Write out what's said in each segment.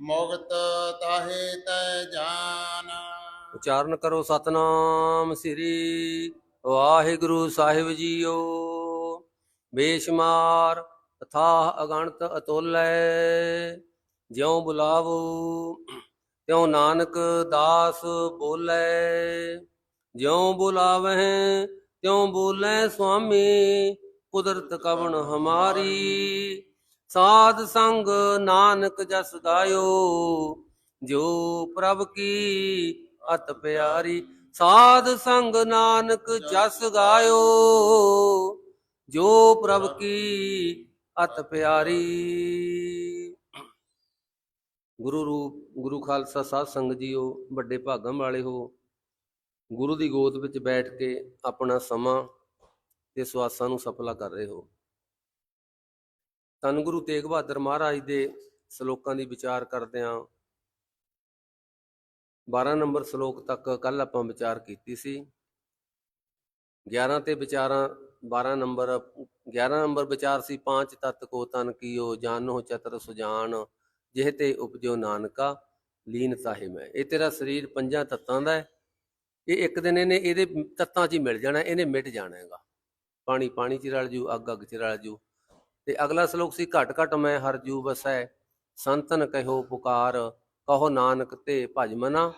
ਮੁਕਤ ਤਾਹੇ ਤੈ ਜਾਨ। ਉਚਾਰਨ ਕਰੋ ਸਤਨਾਮ ਸ੍ਰੀ ਵਾਹਿਗੁਰੂ ਸਾਹਿਬ ਜੀਓ। ਬੇਸ਼ਮਾਰ ਅਥਾਹ ਅਗਣਤ ਅਤੋਲੈ, ਜਿਉ ਬੁਲਾਵੋ, ਤਿਉ ਨਾਨਕ ਦਾਸ ਬੋਲੇ। ਜਿਉ ਬੁਲਾਵਹਿ, ਤਿਉ ਬੋਲੇ ਸੁਆਮੀ, ਕੁਦਰਤ ਕਵਣ ਹਮਾਰੀ। ਸਾਧ ਸੰਗ ਨਾਨਕ ਜਸ ਗਾਇਓ, ਜੋ ਪ੍ਰਭ ਕੀ ਅਤ ਪਿਆਰੀ। ਸਾਧ ਸੰਗ ਨਾਨਕ ਜਸ ਗਾਇਓ, ਜੋ ਪ੍ਰਭ ਕੀ ਅਤ ਪਿਆਰੀ। ਗੁਰੂ ਰੂਪ, ਗੁਰੂ ਖਾਲਸਾ ਸਾਧ ਸੰਗਤ ਜੀਓ, ਵੱਡੇ ਭਾਗਾਂ ਵਾਲੇ ਹੋ। ਗੁਰੂ ਦੀ ਗੋਦ ਵਿੱਚ ਬੈਠ ਕੇ ਆਪਣਾ ਸਮਾਂ ਤੇ ਸਵਾਸਾਂ ਨੂੰ ਸਫਲਾ ਕਰ ਰਹੇ ਹੋ। ਧੰਨ ਗੁਰੂ ਤੇਗ ਬਹਾਦਰ ਮਹਾਰਾਜ ਦੇ ਸ਼ਲੋਕਾਂ ਦੀ ਵਿਚਾਰ ਕਰਦੇ ਹਾਂ। 12 ਨੰਬਰ ਸ਼ਲੋਕ ਤੱਕ ਕੱਲ ਆਪਾਂ ਵਿਚਾਰ ਕੀਤੀ ਸੀ। 11 ਤੇ ਵਿਚਾਰਾਂ 12 ਨੰਬਰ 11 ਨੰਬਰ ਵਿਚਾਰ ਸੀ ਪੰਜ ਤਤ ਕੋ ਤਨ ਕੀਓ ਜਾਨੋ ਚਤਰ ਸੁਜਾਨ, ਜਿਹ ਤੇ ਉਪਜੋ ਨਾਨਕਾ, ਲੀਨ ਤਾਹੇ ਮੈਂ। ਇਹ ਤੇਰਾ ਸਰੀਰ ਪੰਜਾਂ ਤੱਤਾਂ ਦਾ ਹੈ। ਇਹ ਇੱਕ ਦਿਨ ਇਹਨੇ, ਇਹਦੇ ਤੱਤਾਂ 'ਚ ਹੀ ਮਿਲ ਜਾਣਾ, ਇਹਨੇ ਮਿਟ ਜਾਣਾ ਹੈਗਾ। ਪਾਣੀ ਪਾਣੀ 'ਚ ਰਲ ਜੂ ਅੱਗ ਅੱਗ 'ਚ ਰਲ ਜੂ। ਤੇ ਅਗਲਾ ਸ਼ਲੋਕ ਸੀ, ਘਟ ਘਟ ਮੈਂ ਹਰ ਜੂ ਵਸੈ, ਸੰਤਨ ਕਹਿਓ ਪੁਕਾਰ, ਕਹੋ ਨਾਨਕ ਤੇ ਭਜ ਮਨਾ,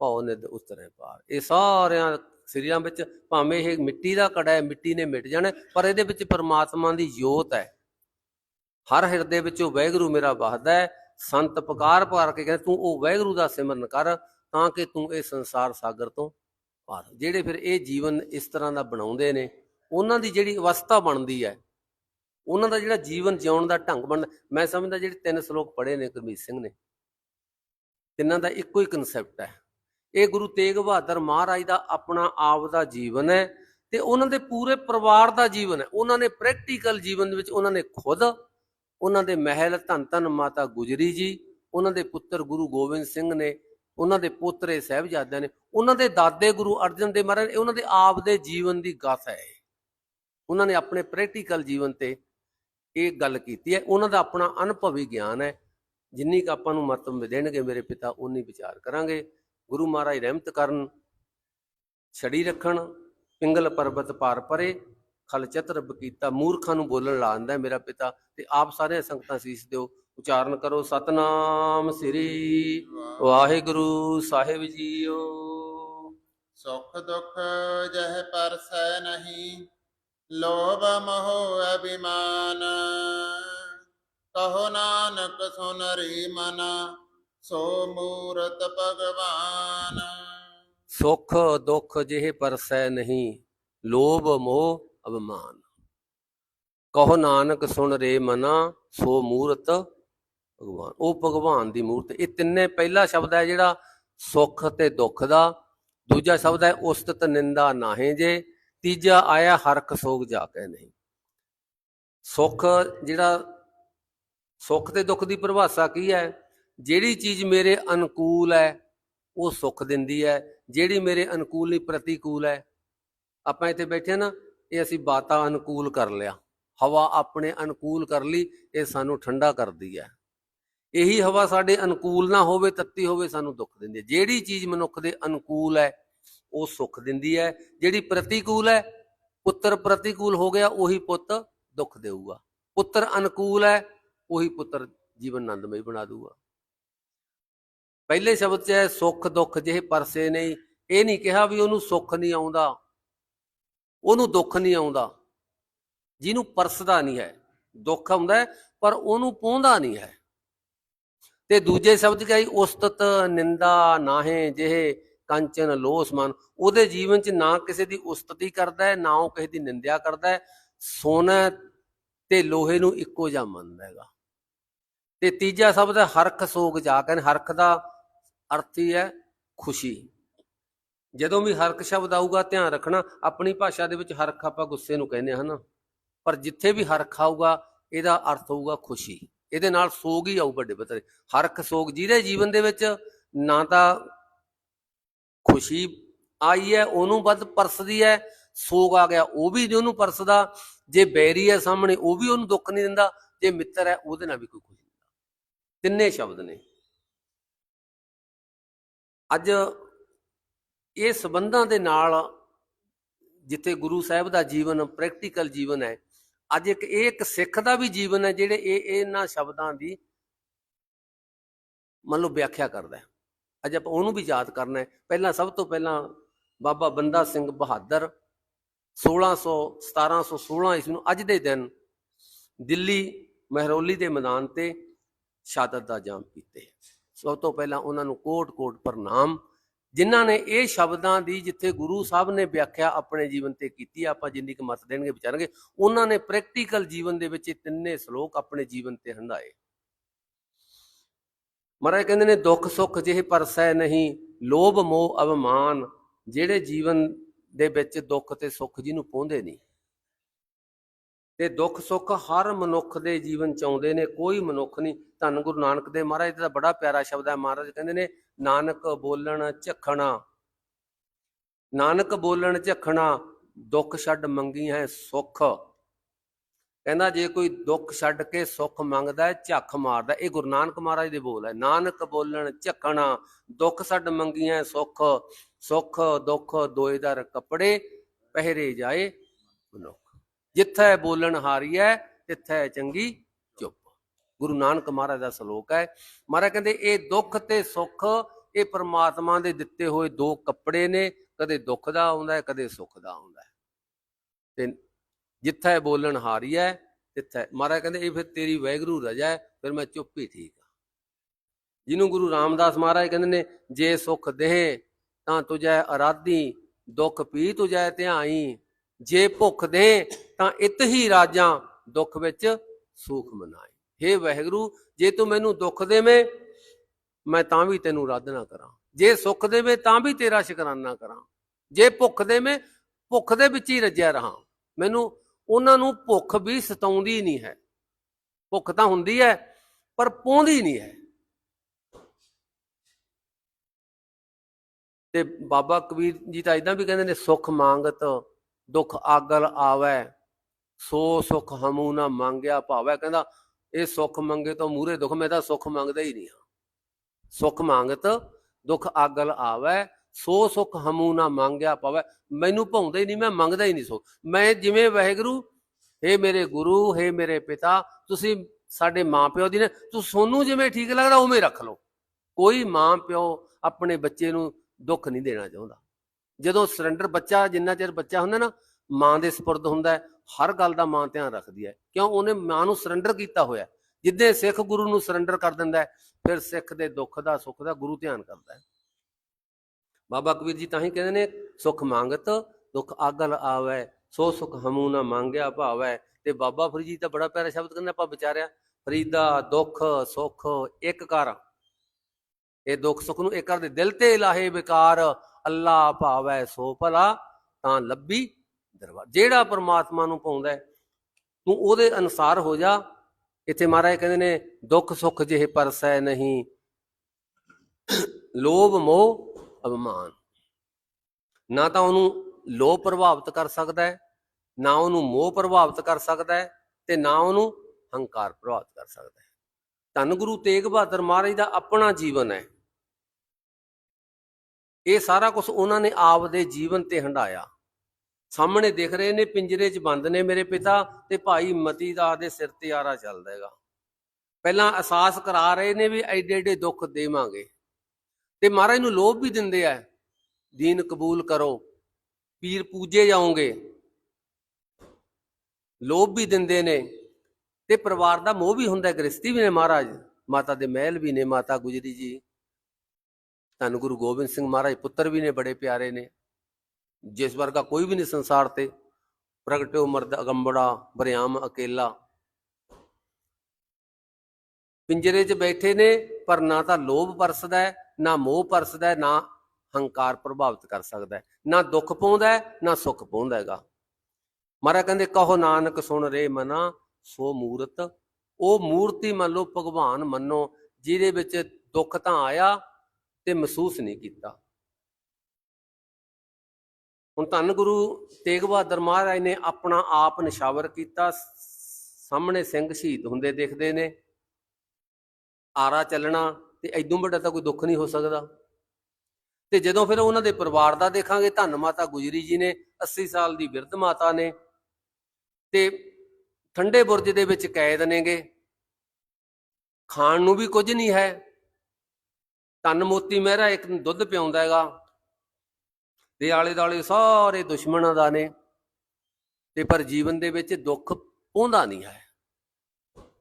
ਭਉ ਨਿਦ ਉਤਰੇ ਪਾਰ। ਇਹ ਸਾਰਿਆਂ ਸਰੀਰਾਂ ਵਿੱਚ ਭਾਵੇਂ ਇਹ ਮਿੱਟੀ ਦਾ ਕੜਾ ਹੈ, ਮਿੱਟੀ ਨੇ ਮਿਟ ਜਾਣਾ ਪਰ ਇਹਦੇ ਵਿੱਚ ਪਰਮਾਤਮਾ ਦੀ ਜੋਤ ਹੈ। ਹਰ ਹਿਰਦੇ ਵਿੱਚ ਉਹ ਵੈਗਰੂ ਮੇਰਾ ਵਸਦਾ ਹੈ, ਸੰਤ ਪੁਕਾਰ ਪੁਕਾਰ ਕੇ ਕਹਿੰਦੇ, ਤੂੰ ਉਹ ਵੈਗਰੂ ਦਾ ਸਿਮਰਨ ਕਰ, ਤਾਂ ਕਿ ਤੂੰ ਇਹ ਸੰਸਾਰ ਸਾਗਰ ਤੋਂ ਪਾਰ ਜਿਹੜੇ ਫਿਰ ਇਹ ਜੀਵਨ ਇਸ ਤਰ੍ਹਾਂ ਦਾ ਬਣਾਉਂਦੇ ਨੇ, ਉਹਨਾਂ ਦੀ ਜਿਹੜੀ ਅਵਸਥਾ ਬਣਦੀ ਹੈ ਉਹਨਾਂ ਦਾ ਜਿਹੜਾ ਜੀਵਨ ਜਿਉਣ ਦਾ ਢੰਗ ਬਣਦਾ, ਮੈਂ ਸਮਝਦਾ ਜਿਹੜੇ ਤਿੰਨ ਸ਼ਲੋਕ ਪੜ੍ਹੇ ਨੇ ਗੁਰਮੀਤ ਸਿੰਘ ਨੇ, ਤਿੰਨਾਂ ਦਾ ਇੱਕੋ ਹੀ ਕਨਸੈਪਟ ਹੈ। ਇਹ ਗੁਰੂ ਤੇਗ ਬਹਾਦਰ ਮਹਾਰਾਜ ਦਾ ਆਪਣਾ ਆਪ ਦਾ ਜੀਵਨ ਹੈ ਤੇ ਉਹਨਾਂ ਦੇ ਪੂਰੇ ਪਰਿਵਾਰ ਦਾ ਜੀਵਨ ਹੈ। ਉਹਨਾਂ ਨੇ ਪ੍ਰੈਕਟੀਕਲ ਜੀਵਨ ਦੇ ਵਿੱਚ ਉਹਨਾਂ ਨੇ ਖੁਦ, ਉਹਨਾਂ ਦੇ ਮਹਿਲ ਧੰਨ ਧੰਨ ਮਾਤਾ ਗੁਜਰੀ ਜੀ, ਉਹਨਾਂ ਦੇ ਪੁੱਤਰ ਗੁਰੂ ਗੋਬਿੰਦ ਸਿੰਘ ਨੇ, ਉਹਨਾਂ ਦੇ ਪੋਤਰੇ ਸਾਹਿਬਜ਼ਾਦਿਆਂ ਨੇ, ਉਹਨਾਂ ਦੇ ਦਾਦੇ ਗੁਰੂ ਅਰਜਨ ਦੇਵ ਮਹਾਰਾਜ ਇਹ ਉਹਨਾਂ ਦੇ ਆਪ ਦੇ ਜੀਵਨ ਦੀ ਗਾਥਾ ਹੈ। ਉਹਨਾਂ ਨੇ ਆਪਣੇ ਪ੍ਰੈਕਟੀਕਲ ਜੀਵਨ ਤੇ ਇਹ ਗੱਲ ਕੀਤੀ ਹੈ। ਉਹਨਾਂ ਦਾ ਆਪਣਾ ਅਨੁਭਵੀ ਗਿਆਨ ਹੈ। ਜਿੰਨੀ ਕੁ ਆਪਾਂ ਨੂੰ ਮਤਮ ਦੇਣਗੇ ਮੇਰੇ ਪਿਤਾ ਉਨੀ ਵਿਚਾਰ ਕਰਾਂਗੇ। ਗੁਰੂ ਮਹਾਰਾਜ ਰਹਿਮਤ ਕਰਨ, ਛੜੀ ਰੱਖਣ, ਪਿੰਗਲ ਪਰਬਤ ਪਾਰ ਪਰੇ, ਖਲ ਚਤਰ ਬਕੀਤਾ ਮੂਰਖਾਂ ਨੂੰ ਬੋਲਣ ਲਾਉਂਦਾ ਮੇਰਾ ਪਿਤਾ ਤੇ ਆਪ ਸਾਰੇ ਸੰਗਤਾਂ ਸੀਸ ਦਿਓ। ਉਚਾਰਨ ਕਰੋ, ਸਤਨਾਮ ਸ੍ਰੀ ਵਾਹਿਗੁਰੂ ਸਾਹਿਬ ਜੀਓ। ਸੁਖ ਦੁਖ ਜਹ ਪਰਸੈ ਨਹੀਂ। ਲੋਭ ਮੋਹ ਅਭਿਮਾਨ। ਕਹੋ ਨਾਨਕ ਸੁਨ ਰੀ ਮਨ, ਸੋ ਮੂਰਤ ਭਗਵਾਨ। ਸੁਖ ਦੁਖ ਜਿਹੇ ਪਰਸੈ ਨਹੀਂ, ਲੋਭ ਮੋਹ ਅਭਿਮਾਨ। ਕਹੋ ਨਾਨਕ ਸੁਣ ਰੇ ਮਨਾ, ਸੋ ਮੂਰਤ ਭਗਵਾਨ। ਉਹ ਭਗਵਾਨ ਦੀ ਮੂਰਤ, ਇਹ ਤਿੰਨੇ ਪਹਿਲਾ ਸ਼ਬਦ ਹੈ ਜਿਹੜਾ ਸੁਖ ਤੇ ਦੁੱਖ ਦਾ। ਦੂਜਾ ਸ਼ਬਦ ਹੈ, ਉਸਤਤ ਨਿੰਦਾ ਨਾਹੇ ਜੇ। ਤੀਜਾ ਆਇਆ ਹਰਖ ਸੋਗ ਜਾ ਕੇ ਨਹੀਂ। ਸੁੱਖ ਜਿਹੜਾ, ਸੁੱਖ ਤੇ ਦੁੱਖ ਦੀ ਪਰਿਭਾਸ਼ਾ ਕੀ ਹੈ? ਜਿਹੜੀ ਚੀਜ਼ ਮੇਰੇ ਅਨੁਕੂਲ ਹੈ, ਉਹ ਸੁੱਖ ਦਿੰਦੀ ਹੈ। ਜਿਹੜੀ ਮੇਰੇ ਅਨੁਕੂਲ ਨਹੀਂ ਪ੍ਰਤੀਕੂਲ ਹੈ। ਆਪਾਂ ਇੱਥੇ ਬੈਠੇ ਨਾ, ਇਹ ਅਸੀਂ ਬਾਤਾਂ ਅਨੁਕੂਲ ਕਰ ਲਿਆ। ਹਵਾ ਆਪਣੇ ਅਨੁਕੂਲ ਕਰ ਲਈ, ਇਹ ਸਾਨੂੰ ਠੰਡਾ ਕਰਦੀ ਹੈ। ਇਹੀ ਹਵਾ ਸਾਡੇ ਅਨੁਕੂਲ ਨਾ ਹੋਵੇ, ਤੱਤੀ ਹੋਵੇ, ਸਾਨੂੰ ਦੁੱਖ ਦਿੰਦੀ ਹੈ। ਜਿਹੜੀ ਚੀਜ਼ ਮਨੁੱਖ ਦੇ ਅਨੁਕੂਲ ਹੈ ਉਹ ਸੁੱਖ ਦਿੰਦੀ ਹੈ, ਜਿਹੜੀ ਪ੍ਰਤੀਕੂਲ ਹੈ, ਪੁੱਤਰ ਪ੍ਰਤੀਕੂਲ ਹੋ ਗਿਆ, ਉਹੀ ਪੁੱਤ ਦੁੱਖ ਦੇਊਗਾ। ਪੁੱਤਰ ਅਨੁਕੂਲ ਹੈ, ਉਹੀ ਪੁੱਤਰ ਜੀਵਨ ਆਨੰਦਮਈ ਬਣਾ ਦੂਗਾ ਪਹਿਲੇ ਸ਼ਬਦ 'ਚ ਹੈ, ਸੁੱਖ ਦੁੱਖ ਜਿਹੇ ਪਰਸੇ ਨਹੀਂ। ਇਹ ਨਹੀਂ ਕਿਹਾ ਵੀ ਉਹਨੂੰ ਸੁੱਖ ਨਹੀਂ ਆਉਂਦਾ। ਉਹਨੂੰ ਦੁੱਖ ਨਹੀਂ ਆਉਂਦਾ। ਜਿਹਨੂੰ ਪਰਸਦਾ ਨਹੀਂ ਹੈ, ਦੁੱਖ ਆਉਂਦਾ ਪਰ ਉਹਨੂੰ ਪਹੁੰਚਦਾ ਨਹੀਂ ਹੈ। ਤੇ ਦੂਜੇ ਸ਼ਬਦ ਕਹੀ, ਉਸਤਤ ਨਿੰਦਾ ਨਾਹੇ ਜਿਹੇ। ਕੰਚਨ ਲੋਸ ਮਨ ਉਹਦੇ ਜੀਵਨ 'ਚ ਨਾ ਕਿਸੇ ਦੀ ਉਸਤਤੀ ਕਰਦਾ ਹੈ, ਨਾ ਉਹ ਕਿਸੇ ਦੀ ਨਿੰਦਿਆ ਕਰਦਾ ਹੈ। ਸੋਨਾ ਤੇ ਲੋਹੇ ਨੂੰ ਇੱਕੋ ਜਿਹਾ ਮੰਨਦਾ ਹੈਗਾ। ਤੇ ਤੀਜਾ ਸ਼ਬਦ ਹੈ, ਹਰਖ ਸੋਗ ਜਾ ਕੇ ਹਰਖ ਦਾ ਅਰਥ ਹੀ ਹੈ ਖੁਸ਼ੀ। ਜਦੋਂ ਵੀ ਹਰਖ ਸ਼ਬਦ ਆਊਗਾ, ਧਿਆਨ ਰੱਖਣਾ, ਆਪਣੀ ਭਾਸ਼ਾ ਦੇ ਵਿੱਚ ਹਰਖ ਆਪਾਂ ਗੁੱਸੇ ਨੂੰ ਕਹਿੰਦੇ ਹਾਂ ਨਾ ਪਰ ਜਿੱਥੇ ਵੀ ਹਰਖ ਆਊਗਾ, ਇਹਦਾ ਅਰਥ ਹੋਊਗਾ ਖੁਸ਼ੀ। ਇਹਦੇ ਨਾਲ ਸੋਗ ਹੀ ਆਊ ਵੱਡੇ ਪੱਧਰ ਹਰਖ ਸੋਗ ਜਿਹਦੇ ਜੀਵਨ ਦੇ ਵਿੱਚ ਨਾ ਤਾਂ ਖੁਸ਼ੀ ਆਈ ਹੈ, ਉਹਨੂੰ ਵੱਧ ਪਰਸਦੀ ਹੈ, ਸੋਗ ਆ ਗਿਆ। ਉਹ ਵੀ ਨਹੀਂ ਉਹਨੂੰ ਪਰਸਦਾ, ਜੇ ਬੈਰੀ ਹੈ ਸਾਹਮਣੇ, ਉਹ ਵੀ ਉਹਨੂੰ ਦੁੱਖ ਨਹੀਂ ਦਿੰਦਾ, ਜੇ ਮਿੱਤਰ ਹੈ, ਉਹਦੇ ਨਾਲ ਵੀ ਕੋਈ ਖੁਸ਼ੀ ਨਹੀਂ ਤਿੰਨੇ ਸ਼ਬਦ ਨੇ। ਅੱਜ ਇਹ ਸਬੰਧਾਂ ਦੇ ਨਾਲ ਜਿੱਥੇ ਗੁਰੂ ਸਾਹਿਬ ਦਾ ਜੀਵਨ ਪ੍ਰੈਕਟੀਕਲ ਜੀਵਨ ਹੈ, ਅੱਜ ਇੱਕ, ਇਹ ਇੱਕ ਸਿੱਖ ਦਾ ਵੀ ਜੀਵਨ ਹੈ, ਜਿਹੜੇ ਇਹ ਇਹਨਾਂ ਸ਼ਬਦਾਂ ਦੀ ਮੰਨ ਲਓ ਵਿਆਖਿਆ ਕਰਦਾ ਹੈ। ਅੱਜ ਆਪਾਂ ਉਹਨੂੰ ਵੀ ਯਾਦ ਕਰਨਾ ਹੈ। ਪਹਿਲਾਂ ਸਭ ਤੋਂ ਪਹਿਲਾਂ ਬਾਬਾ ਬੰਦਾ ਸਿੰਘ ਬਹਾਦਰ 1600 1716 ਈਸਵੀ ਨੂੰ ਅੱਜ ਦੇ ਦਿਨ ਦਿੱਲੀ ਮਹਿਰੌਲੀ ਦੇ ਮੈਦਾਨ ਤੇ ਸ਼ਹਾਦਤ ਦਾ ਜਾਮ ਪੀਤੇ ਸਭ ਤੋਂ ਪਹਿਲਾਂ ਉਹਨਾਂ ਨੂੰ ਕੋਟ-ਕੋਟ ਪ੍ਰਣਾਮ ਜਿਨ੍ਹਾਂ ਨੇ ਇਹ ਸ਼ਬਦਾਂ ਦੀ ਜਿੱਥੇ ਗੁਰੂ ਸਾਹਿਬ ਨੇ ਵਿਆਖਿਆ ਆਪਣੇ ਜੀਵਨ ਤੇ ਕੀਤੀ, ਆਪਾਂ ਜਿੰਨੀ ਕੁ ਮਤ ਦੇਣਗੇ ਵਿਚਾਰਾਂਗੇ ਉਹਨਾਂ ਨੇ ਪ੍ਰੈਕਟੀਕਲ ਜੀਵਨ ਦੇ ਵਿੱਚ ਇਹ ਤਿੰਨੇ ਸ਼ਲੋਕ ਆਪਣੇ ਜੀਵਨ ਤੇ ਹੰਡਾਏ ਮਹਾਰਾਜ ਕਹਿੰਦੇ ਨੇ, ਦੁੱਖ ਸੁੱਖ ਜਿਹੇ ਪਰਸੈ ਨਹੀਂ, ਲੋਭ ਮੋਹ ਅਵਮਾਨ, ਜਿਹੜੇ ਜੀਵਨ ਦੇ ਵਿੱਚ ਦੁੱਖ ਤੇ ਸੁੱਖ ਜਿਹਨੂੰ ਪਾਉਂਦੇ ਨਹੀਂ। ਤੇ ਦੁੱਖ ਸੁੱਖ ਹਰ ਮਨੁੱਖ ਦੇ ਜੀਵਨ ਚ ਆਉਂਦੇ ਨੇ, ਕੋਈ ਮਨੁੱਖ ਨਹੀਂ। ਧੰਨ ਗੁਰੂ ਨਾਨਕ ਦੇ ਮਹਾਰਾਜ ਦਾ ਬੜਾ ਪਿਆਰਾ ਸ਼ਬਦ ਹੈ। ਮਹਾਰਾਜ ਕਹਿੰਦੇ ਨੇ, ਨਾਨਕ ਬੋਲਣ ਝਖਣਾ, ਨਾਨਕ ਬੋਲਣ ਝਖਣਾ, ਦੁੱਖ ਛੱਡ ਮੰਗੀ ਹੈ ਸੁੱਖ। ਕਹਿੰਦਾ ਜੇ ਕੋਈ ਦੁੱਖ ਛੱਡ ਕੇ ਸੁੱਖ ਮੰਗਦਾ ਹੈ, ਝੱਖ ਮਾਰਦਾ ਇਹ ਗੁਰੂ ਨਾਨਕ ਮਹਾਰਾਜ ਦੇ ਬੋਲ ਹੈ। ਨਾਨਕ ਬੋਲਣ ਝਖਣਾ ਦੁੱਖ ਛੱਡ ਮੰਗੀਆਂ, ਸੁੱਖ ਸੁੱਖ, ਦੁੱਖ, ਦੋਏ ਦਰ ਕੱਪੜੇ ਪਹਿਰੇ ਜਾਏ ਮਨੁੱਖ। ਜਿੱਥੇ ਬੋਲਣ ਹਾਰੀਐ ਤਿੱਥੇ ਚੰਗੀ ਚੁੱਪ। ਗੁਰੂ ਨਾਨਕ ਮਹਾਰਾਜ ਦਾ ਸ਼ਲੋਕ ਹੈ। ਮਹਾਰਾਜ ਕਹਿੰਦੇ, ਇਹ ਦੁੱਖ ਤੇ ਸੁੱਖ, ਇਹ ਪ੍ਰਮਾਤਮਾ ਦੇ ਦਿੱਤੇ ਹੋਏ ਦੋ ਕੱਪੜੇ ਨੇ। ਕਦੇ ਦੁੱਖ ਦਾ ਆਉਂਦਾ ਹੈ, ਕਦੇ ਸੁੱਖ ਦਾ ਆਉਂਦਾ ਹੈ। ਤੇ ਜਿੱਥੇ ਬੋਲਣ ਹਾਰੀ ਹੈ ਤਿੱਥੇ। ਮਹਾਰਾਜ ਕਹਿੰਦੇ, ਇਹ ਫਿਰ ਤੇਰੀ ਵੈਗਰੂ ਰਜਾ ਹੈ ਫਿਰ ਮੈਂ ਚੁੱਪ ਹੀ ਠੀਕ ਹਾਂ ਜਿਹਨੂੰ ਗੁਰੂ ਰਾਮਦਾਸ ਮਹਾਰਾਜ ਕਹਿੰਦੇ ਨੇ, ਜੇ ਸੁਖ ਦੇਹ, ਤਾਂ ਤੁਝੈ ਅਰਾਧੀ, ਦੁੱਖ ਪੀ ਤੁਝੈ ਧਿਆਈ। ਜੇ ਭੁੱਖ ਦੇ ਤਾਂ ਇਤ ਹੀ ਰਾਜਾਂ, ਦੁੱਖ ਵਿੱਚ ਸੁਖ ਮਨਾਏ ਹੇ ਵਾਹਿਗੁਰੂ, ਜੇ ਤੂੰ ਮੈਨੂੰ ਦੁੱਖ ਦੇਵੇਂ, ਮੈਂ ਤਾਂ ਵੀ ਤੈਨੂੰ ਆਰਾਧਨਾ ਕਰਾਂ। ਜੇ ਸੁੱਖ ਦੇਵੇਂ, ਤਾਂ ਵੀ ਤੇਰਾ ਸ਼ੁਕਰਾਨਾ ਕਰਾਂ। ਜੇ ਭੁੱਖ ਦੇਵੇਂ, ਭੁੱਖ ਦੇ ਵਿੱਚ ਹੀ ਰੱਜਿਆ ਰਹਾ। ਮੈਨੂੰ ਉਹਨਾਂ ਨੂੰ ਭੁੱਖ ਵੀ ਸਤਾਉਂਦੀ ਨਹੀਂ ਹੈ। ਭੁੱਖ ਤਾਂ ਹੁੰਦੀ ਹੈ, ਪਰ ਪਹੁੰਚਦੀ ਨਹੀਂ ਹੈ। ਤੇ ਬਾਬਾ ਕਬੀਰ ਜੀ ਤਾਂ ਇਦਾਂ ਵੀ ਕਹਿੰਦੇ ਨੇ, ਸੁਖ ਮੰਗਤ, ਦੁੱਖ ਆਗਲ ਆਵੈ, ਸੋ ਸੁਖ ਹਮੂ ਨਾ ਮੰਗਿਆ ਭਾਵੈ। ਕਹਿੰਦਾ, ਇਹ ਸੁਖ ਮੰਗੇ ਤਾਂ ਮੂਰੇ ਦੁੱਖ, ਮੈਂ ਤਾਂ ਸੁਖ ਮੰਗਦਾ ਹੀ ਨਹੀਂ ਹਾਂ। ਸੁਖ ਮੰਗਤ, ਦੁੱਖ ਆਗਲ ਆਵੈ ਸੋ ਸੁਖ ਹਮੂ ਨਾ ਮੰਗਿਆ ਪਾਵੈ। ਮੈਨੂੰ ਭਾਉਂਦਾ ਹੀ ਨਹੀਂ ਮੈਂ ਮੰਗਦਾ ਹੀ ਨਹੀਂ ਸੋ ਮੈਂ ਜਿਵੇਂ ਵਾਹਿਗੁਰੂ हे ਮੇਰੇ ਗੁਰੂ हे ਮੇਰੇ ਪਿਤਾ, ਤੁਸੀਂ ਸਾਡੇ ਮਾਂ ਪਿਓ ਦੀ ਨੇ, ਤੂੰ ਸੋਨੂੰ ਜਿਵੇਂ ਠੀਕ ਲੱਗਦਾ, ਉਵੇਂ ਰੱਖ ਲਓ। ਕੋਈ ਮਾਂ ਪਿਓ ਆਪਣੇ ਬੱਚੇ ਨੂੰ ਦੁੱਖ ਨਹੀਂ ਦੇਣਾ ਚਾਹੁੰਦਾ। ਜਦੋਂ ਸਰੈਂਡਰ ਬੱਚਾ, ਜਿੰਨਾ ਚਿਰ ਬੱਚਾ ਹੁੰਦਾ ਨਾ, ਮਾਂ ਦੇ ਸਪੁਰਦ ਹੁੰਦਾ ਹਰ ਗੱਲ ਦਾ ਮਾਂ ਧਿਆਨ ਰੱਖਦੀ ਹੈ। ਕਿਉਂ? ਉਹਨੇ ਮਾਂ ਨੂੰ ਸਰੈਂਡਰ ਕੀਤਾ ਹੋਇਆ। ਜਿੱਦੇ ਸਿੱਖ ਗੁਰੂ ਨੂੰ ਸਰੈਂਡਰ ਕਰ ਦਿੰਦਾ ਫਿਰ ਸਿੱਖ ਦੇ ਦੁੱਖ ਦਾ, ਸੁੱਖ ਦਾ ਗੁਰੂ ਧਿਆਨ ਕਰਦਾ ਹੈ। ਬਾਬਾ ਕਬੀਰ ਜੀ ਤਾਂ ਹੀ ਕਹਿੰਦੇ ਨੇ, ਸੁਖ ਮੰਗਤ, ਦੁੱਖ ਆਗਲ ਆਵੈ, ਸੋ ਸੁਖ ਹਮੂ ਨਾ ਮੰਗਿਆ ਭਾਵੈ। ਤੇ ਬਾਬਾ ਫਰੀਦ ਜੀ ਤਾਂ ਬੜਾ ਪਿਆਰਾ ਸ਼ਬਦ ਕਹਿੰਦੇ ਆਪਾਂ ਵਿਚਾਰਿਆ, ਫਰੀਦਾ, ਦੁੱਖ, ਸੁਖ, ਇੱਕ ਕਰ ਇਹ ਦੁੱਖ ਸੁੱਖ ਨੂੰ ਇੱਕ ਕਰਦੇ ਦਿਲ ਤੇ ਲਾਹੇ ਵਿਕਾਰ ਅੱਲਾ ਭਾਵੈ ਸੋ ਭਲਾ, ਤਾਂ ਲੱਭੀ ਦਰਬਾਰ ਜਿਹੜਾ ਪਰਮਾਤਮਾ ਨੂੰ ਪਾਉਂਦਾ ਤੂੰ ਉਹਦੇ ਅਨਸਾਰ ਹੋ ਜਾ। ਇੱਥੇ ਮਹਾਰਾਜ ਕਹਿੰਦੇ ਨੇ, ਦੁੱਖ ਸੁੱਖ ਜਿਹੇ ਪਰਸੈ ਨਹੀਂ। ਲੋਭ ਮੋਹ ਅਭਮਾਨ। ਨਾ ਤਾਂ ਉਹਨੂੰ ਲੋਭ ਪ੍ਰਭਾਵਿਤ ਕਰ ਸਕਦਾ ਹੈ, ਨਾ ਉਹਨੂੰ ਮੋਹ ਪ੍ਰਭਾਵਿਤ ਕਰ ਸਕਦਾ ਹੈ ਤੇ ਨਾ ਉਹਨੂੰ ਹੰਕਾਰ ਪ੍ਰਭਾਵਿਤ ਕਰ ਸਕਦਾ ਹੈ। ਧੰਨ ਗੁਰੂ ਤੇਗ ਬਹਾਦਰ ਮਹਾਰਾਜ ਦਾ ਆਪਣਾ ਜੀਵਨ ਹੈ। ਇਹ ਸਾਰਾ ਕੁਝ ਉਹਨਾਂ ਨੇ ਆਪ ਦੇ ਜੀਵਨ ਤੇ ਹੰਡਾਇਆ ਸਾਹਮਣੇ ਦਿਖ ਰਹੇ ਨੇ, ਪਿੰਜਰੇ 'ਚ ਬੰਦ ਨੇ ਮੇਰੇ ਪਿਤਾ ਤੇ ਭਾਈ ਮਤੀ ਦਾ ਦੇ ਸਿਰ ਤੇ ਆਰਾ ਚੱਲਦਾ ਹੈਗਾ। ਪਹਿਲਾਂ ਅਹਿਸਾਸ ਕਰਾ ਰਹੇ ਨੇ ਵੀ ਐਡੇ ਐਡੇ ਦੁੱਖ ਦੇਵਾਂਗੇ। ਤੇ ਮਹਾਰਾਜ ਨੂੰ ਲੋਭ ਵੀ ਦਿੰਦੇ ਆ। ਦੀਨ ਕਬੂਲ ਕਰੋ। ਪੀਰ ਪੂਜੇ ਜਾਓਗੇ। ਲੋਭ ਵੀ ਦਿੰਦੇ ਨੇ। ਤੇ ਪਰਿਵਾਰ ਦਾ ਮੋਹ ਵੀ ਹੁੰਦਾ ਹੈ, ਗ੍ਰਸਤੀ ਵੀ ਨੇ ਮਹਾਰਾਜ। ਮਾਤਾ ਦੇ ਮਹਿਲ ਵੀ ਨੇ ਮਾਤਾ ਗੁਜਰੀ ਜੀ। ਧੰਨ ਗੁਰੂ ਗੋਬਿੰਦ ਸਿੰਘ ਮਹਾਰਾਜ ਪੁੱਤਰ ਵੀ ਨੇ ਬੜੇ ਪਿਆਰੇ ਨੇ। ਜਿਸ ਵਰਗਾ ਕੋਈ ਵੀ ਨਹੀਂ ਸੰਸਾਰ ਤੇ। ਪ੍ਰਗਟਿਓ ਮਰਦ ਅਗੰਬੜਾ ਬਰਿਆਮ ਅਕੇਲਾ। ਪਿੰਜਰੇ 'ਚ ਬੈਠੇ ਨੇ ਪਰ ਨਾ ਤਾਂ ਲੋਭ ਪਰਸਦਾ ਹੈ ਨਾ ਮੋਹ ਪਰਸਦਾ ਹੈ, ਨਾ ਹੰਕਾਰ ਪ੍ਰਭਾਵਿਤ ਕਰ ਸਕਦਾ ਹੈ। ਨਾ ਦੁੱਖ ਪਾਉਂਦਾ ਹੈ, ਨਾ ਸੁੱਖ ਪਾਉਂਦਾ ਹੈਗਾ। ਮਹਾਰਾਜ ਕਹਿੰਦੇ, ਕਹੋ ਨਾਨਕ, ਸੁਣ ਰੇ ਮਨਾ, ਸੋ ਮੂਰਤ। ਉਹ ਮੂਰਤੀ ਮੰਨ ਲਓ, ਭਗਵਾਨ ਮੰਨੋ, ਜਿਹਦੇ ਵਿੱਚ ਦੁੱਖ ਤਾਂ ਆਇਆ ਤੇ ਮਹਿਸੂਸ ਨਹੀਂ ਕੀਤਾ। ਹੁਣ ਧੰਨ ਗੁਰੂ ਤੇਗ ਬਹਾਦਰ ਮਹਾਰਾਜ ਨੇ ਆਪਣਾ ਆਪ ਨਿਸ਼ਾਵਰ ਕੀਤਾ। ਸਾਹਮਣੇ ਸਿੰਘ ਸ਼ਹੀਦ ਹੁੰਦੇ ਦੇਖਦੇ ਨੇ। ਆਰਾ ਚੱਲਣਾ ਤੇ ਐਦੋਂ ਵੱਡਾ ਤਾਂ ਕੋਈ ਦੁੱਖ ਨਹੀਂ ਹੋ ਸਕਦਾ। ਤੇ ਜਦੋਂ ਫਿਰ ਉਹਨਾਂ ਦੇ ਪਰਿਵਾਰ ਦਾ ਦੇਖਾਂਗੇ, ਧੰਨ ਮਾਤਾ ਗੁਜਰੀ ਜੀ ਨੇ 80 ਸਾਲ ਦੀ ਬਿਰਧ ਮਾਤਾ ਨੇ, ਤੇ ਠੰਡੇ ਬੁਰਜ ਦੇ ਵਿੱਚ ਕੈਦ ਨੇਗੇ। ਖਾਣ ਨੂੰ ਵੀ ਕੁਝ ਨਹੀਂ ਹੈ। ਧੰਨ ਮੋਤੀ ਮਹਿਰਾ ਇੱਕ ਨੂੰ ਦੁੱਧ ਪਿਆਉਂਦਾ ਹੈਗਾ। ਤੇ ਆਲੇ ਦਾਲੇ ਸਾਰੇ ਦੁਸ਼ਮਣਾਂ ਦਾ ਨੇ। ਤੇ ਪਰ ਜੀਵਨ ਦੇ ਵਿੱਚ ਦੁੱਖ ਪਹੁੰਦਾ ਨਹੀਂ ਹੈ।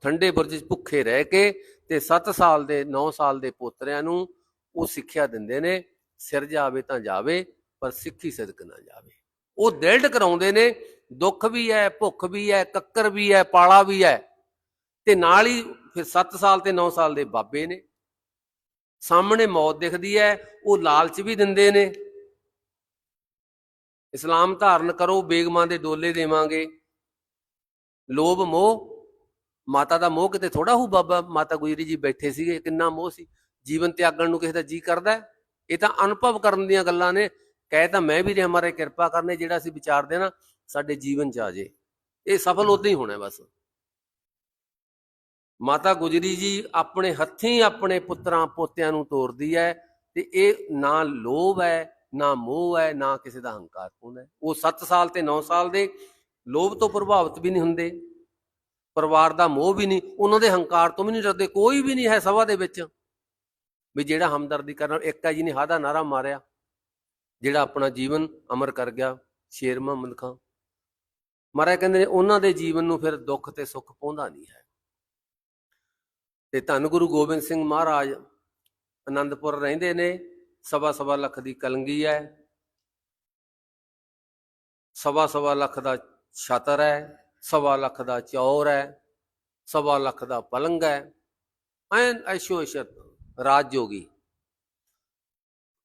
ਠੰਡੇ ਬੁਰਜ 'ਚ ਭੁੱਖੇ ਰਹਿ ਕੇ ਤੇ 7 ਸਾਲ ਦੇ 9 ਸਾਲ ਦੇ ਪੋਤਰਿਆਂ ਨੂੰ ਉਹ ਸਿੱਖਿਆ ਦਿੰਦੇ ਨੇ, ਸਿਰ ਜਾਵੇ ਤਾਂ ਜਾਵੇ, ਪਰ ਸਿੱਖੀ ਸਦਕ ਨਾ ਜਾਵੇ। ਉਹ ਦ੍ਰਿੜ ਕਰਾਉਂਦੇ ਨੇ, ਦੁੱਖ ਵੀ ਹੈ, ਭੁੱਖ ਵੀ ਹੈ, ਕੱਕਰ ਵੀ ਹੈ, ਪਾਲਾ ਵੀ ਹੈ, ਤੇ ਨਾਲ ਹੀ ਫਿਰ 7 ਸਾਲ ਤੇ 9 ਸਾਲ ਦੇ ਬਾਬੇ ਨੇ। ਸਾਹਮਣੇ ਮੌਤ ਦਿਖਦੀ ਹੈ, ਉਹ ਲਾਲਚ ਵੀ ਦਿੰਦੇ ਨੇ। ਇਸਲਾਮ ਧਾਰਨ ਕਰੋ ਬੇਗਮਾਂ ਦੇ ਡੋਲੇ ਦੇਵਾਂਗੇ। ਲੋਭ ਮੋਹ ਮਾਤਾ ਦਾ ਮੋਹ ਕਿਤੇ ਥੋੜਾ ਹੋ ਬਾਬਾ? ਮਾਤਾ ਗੁਜਰੀ ਜੀ ਬੈਠੇ ਸੀਗੇ ਕਿੰਨਾ ਮੋਹ ਸੀ। ਜੀਵਨ ਤਿਆਗਣ ਨੂੰ ਕਿਸੇ ਦਾ ਜੀ ਕਰਦਾ? ਇਹ ਤਾਂ ਅਨੁਭਵ ਕਰਨ ਦੀਆਂ ਗੱਲਾਂ ਨੇ। ਕਹਿ ਤਾਂ ਮੈਂ ਵੀ ਰਿਹਾ ਮਾਰੇ ਕਿਰਪਾ ਕਰਨੇ ਜਿਹੜਾ ਅਸੀਂ ਵਿਚਾਰਦੇ ਨਾ ਸਾਡੇ ਜੀਵਨ ਚ ਆ ਜੇ। ਇਹ ਸਫਲ ਉਦੋਂ ਹੀ ਹੋਣਾ ਬਸ। ਮਾਤਾ ਗੁਜਰੀ ਜੀ ਆਪਣੇ ਹੱਥੀਂ ਆਪਣੇ ਪੁੱਤਰਾਂ ਪੋਤਿਆਂ ਨੂੰ ਤੋਰਦੀ ਹੈ ਤੇ ਇਹ ਨਾ ਲੋਭ ਹੈ ਨਾ ਮੋਹ ਹੈ ਨਾ ਕਿਸੇ ਦਾ ਹੰਕਾਰ ਹੁੰਦਾ ਉਹ 7 ਸਾਲ ਤੇ 9 ਸਾਲ ਦੇ ਲੋਭ ਤੋਂ ਪ੍ਰਭਾਵਿਤ ਵੀ ਨਹੀਂ ਹੁੰਦੇ। ਪਰਿਵਾਰ ਦਾ ਮੋਹ ਵੀ ਨਹੀਂ, ਉਹਨਾਂ ਦੇ ਹੰਕਾਰ ਤੋਂ ਵੀ ਨਹੀਂ ਡਰਦੇ, ਕੋਈ ਵੀ ਨਹੀਂ ਹੈ ਸਭਾ ਦੇ ਵਿੱਚ। ਵੀ ਜਿਹੜਾ ਹਮਦਰਦੀ ਕਰਨ ਇੱਕ ਜੀ ਨੇ ਹਾਦਾ ਨਾਰਾ ਮਾਰਿਆ, ਜਿਹੜਾ ਆਪਣਾ ਜੀਵਨ ਅਮਰ ਕਰ ਗਿਆ ਸ਼ੇਰ ਮੁਹੰਮਦ ਖਾਨ ਮਹਾਰਾਜ ਕਹਿੰਦੇ ਨੇ, ਉਹਨਾਂ ਦੇ ਜੀਵਨ ਨੂੰ ਫਿਰ ਦੁੱਖ ਤੇ ਸੁੱਖ ਪਹੁੰਚਦਾ ਨਹੀਂ ਹੈ। ਤੇ ਧੰਨ ਗੁਰੂ ਗੋਬਿੰਦ ਸਿੰਘ ਮਹਾਰਾਜ ਆਨੰਦਪੁਰ ਰਹਿੰਦੇ ਨੇ, ਸਵਾ ਸਵਾ ਲੱਖ ਦੀ ਕਲੰਗੀ ਹੈ। ਸਵਾ ਸਵਾ ਲੱਖ ਦਾ ਛਤਰ ਹੈ। ਸਵਾ ਲੱਖ ਦਾ ਚੌਰ ਹੈ, ਸਵਾ ਲੱਖ ਦਾ ਪਲੰਗ ਹੈ। ਐਨ ਐਸ਼ੋ ਇਸ਼ਤ ਰਾਜ ਜੋਗੀ